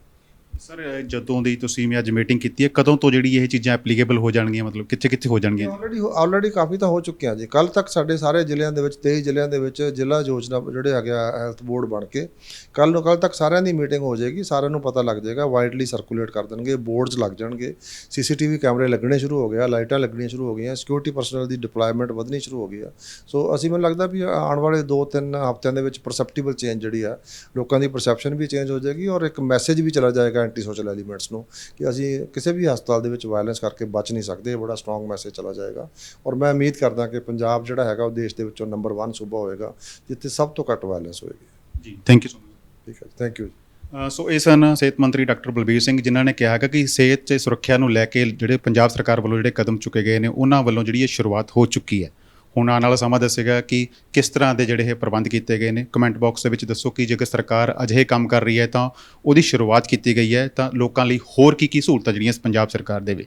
ਸਰ ਜਦੋਂ ਦੀ ਤੁਸੀਂ ਮੈਂ ਅੱਜ ਮੀਟਿੰਗ ਕੀਤੀ ਹੈ, ਕਦੋਂ ਤੋਂ ਜਿਹੜੀ ਇਹ ਚੀਜ਼ਾਂ ਐਪਲੀਕੇਬਲ ਹੋ ਜਾਣਗੀਆਂ? ਮਤਲਬ ਕਿੱਥੇ ਕਿੱਥੇ ਹੋ ਜਾਣਗੀਆਂ? ਆਲਰੇਡੀ ਆਲਰੇਡੀ ਕਾਫੀ ਤਾਂ ਹੋ ਚੁੱਕਿਆ ਜੀ। ਕੱਲ ਤੱਕ ਸਾਡੇ ਸਾਰੇ ਜ਼ਿਲ੍ਹਿਆਂ ਦੇ ਵਿੱਚ 23 ਜ਼ਿਲ੍ਹਿਆਂ ਦੇ ਵਿੱਚ ਜ਼ਿਲ੍ਹਾ ਯੋਜਨਾ ਜਿਹੜੇ ਹੈਗੇ ਆ ਹੈਲਥ ਬੋਰਡ ਬਣ ਕੇ ਕੱਲ ਨੂੰ ਕੱਲ ਤੱਕ ਸਾਰਿਆਂ ਦੀ ਮੀਟਿੰਗ ਹੋ ਜਾਏਗੀ। ਸਾਰਿਆਂ ਨੂੰ ਪਤਾ ਲੱਗ ਜਾਏਗਾ ਵਾਈਡਲੀ ਸਰਕੂਲੇਟ ਕਰ ਦੇਣਗੇ ਬੋਰਡਸ ਲੱਗ ਜਾਣਗੇ ਸੀਸੀਟੀਵੀ ਕੈਮਰੇ ਲੱਗਣੇ ਸ਼ੁਰੂ ਹੋ ਗਿਆ ਲਾਈਟਾਂ ਲੱਗਣੀਆਂ ਸ਼ੁਰੂ ਹੋ ਗਈਆਂ ਸਿਕਿਉਰਿਟੀ ਪਰਸਨਲ ਦੀ ਡਿਪਲੋਇਮੈਂਟ ਵਧਣੀ ਸ਼ੁਰੂ ਹੋ ਗਈ ਆ। ਸੋ ਅਸੀਂ ਮੈਨੂੰ ਲੱਗਦਾ ਵੀ ਆਉਣ ਵਾਲੇ 2-3 ਹਫ਼ਤਿਆਂ ਦੇ ਵਿੱਚ ਪਰਸੈਪਟੀਬਲ ਚੇਂਜ ਜਿਹੜੀ ਆ, ਲੋਕਾਂ ਦੀ ਪਰਸੈਪਸ਼ਨ ਵੀ ਚੇਂਜ ਹੋ ਜਾਏਗੀ ਔਰ ਇੱਕ ਮੈਸੇਜ ਵੀ ਚਲਾ ਜਾਏਗਾ ਐਂਟੀ ਸੋਸ਼ਲ ਐਲੀਮੈਂਟਸ ਨੂੰ ਕਿ ਅਸੀਂ ਕਿਸੇ ਵੀ ਹਸਪਤਾਲ ਦੇ ਵਿੱਚ ਵਾਇਲੈਂਸ ਕਰਕੇ ਬਚ ਨਹੀਂ ਸਕਦੇ ਇਹ ਬੜਾ ਸਟਰੋਂਗ ਮੈਸੇਜ ਚਲਾ ਜਾਏਗਾ। ਔਰ ਮੈਂ ਉਮੀਦ ਕਰਦਾ ਕਿ ਪੰਜਾਬ ਜਿਹੜਾ ਹੈਗਾ ਉਹ ਦੇਸ਼ ਦੇ ਵਿੱਚੋਂ ਨੰਬਰ 1 ਸੂਬਾ ਹੋਏਗਾ ਜਿੱਥੇ ਸਭ ਤੋਂ ਘੱਟ ਵਾਇਲੈਂਸ ਹੋਏਗੀ। ਜੀ ਥੈਂਕ ਯੂ ਸੋ ਮਚ ਠੀਕ ਹੈ ਥੈਂਕ ਯੂ ਸੋ ਇਹ ਸਨ ਸਿਹਤ ਮੰਤਰੀ ਡਾਕਟਰ ਬਲਬੀਰ ਸਿੰਘ ਜਿਨ੍ਹਾਂ ਨੇ ਕਿਹਾ ਹੈਗਾ ਕਿ ਸਿਹਤ 'ਚ ਸੁਰੱਖਿਆ ਨੂੰ ਲੈ ਕੇ ਜਿਹੜੇ ਪੰਜਾਬ ਸਰਕਾਰ ਵੱਲੋਂ ਜਿਹੜੇ ਕਦਮ ਚੁੱਕੇ ਗਏ ਨੇ ਉਹਨਾਂ ਵੱਲੋਂ ਜਿਹੜੀ ਇਹ ਸ਼ੁਰੂਆਤ ਹੋ ਚੁੱਕੀ ਹੈ। ਹੁਣ ਆਉਣ ਵਾਲਾ ਸਮਾਂ ਦੱਸੇਗਾ ਕਿ ਕਿਸ ਤਰ੍ਹਾਂ ਦੇ ਜਿਹੜੇ ਇਹ ਪ੍ਰਬੰਧ ਕੀਤੇ ਗਏ ਨੇ। ਕਮੈਂਟ ਬਾਕਸ ਦੇ ਵਿੱਚ ਦੱਸੋ ਕਿ ਜੇਕਰ ਸਰਕਾਰ ਅਜਿਹੇ ਕੰਮ ਕਰ ਰਹੀ ਹੈ ਤਾਂ ਉਹਦੀ ਸ਼ੁਰੂਆਤ ਕੀਤੀ ਗਈ ਹੈ ਤਾਂ ਲੋਕਾਂ ਲਈ ਹੋਰ ਕੀ ਕੀ ਸਹੂਲਤਾਂ ਜਿਹੜੀਆਂ ਪੰਜਾਬ ਸਰਕਾਰ ਦੇਵੇ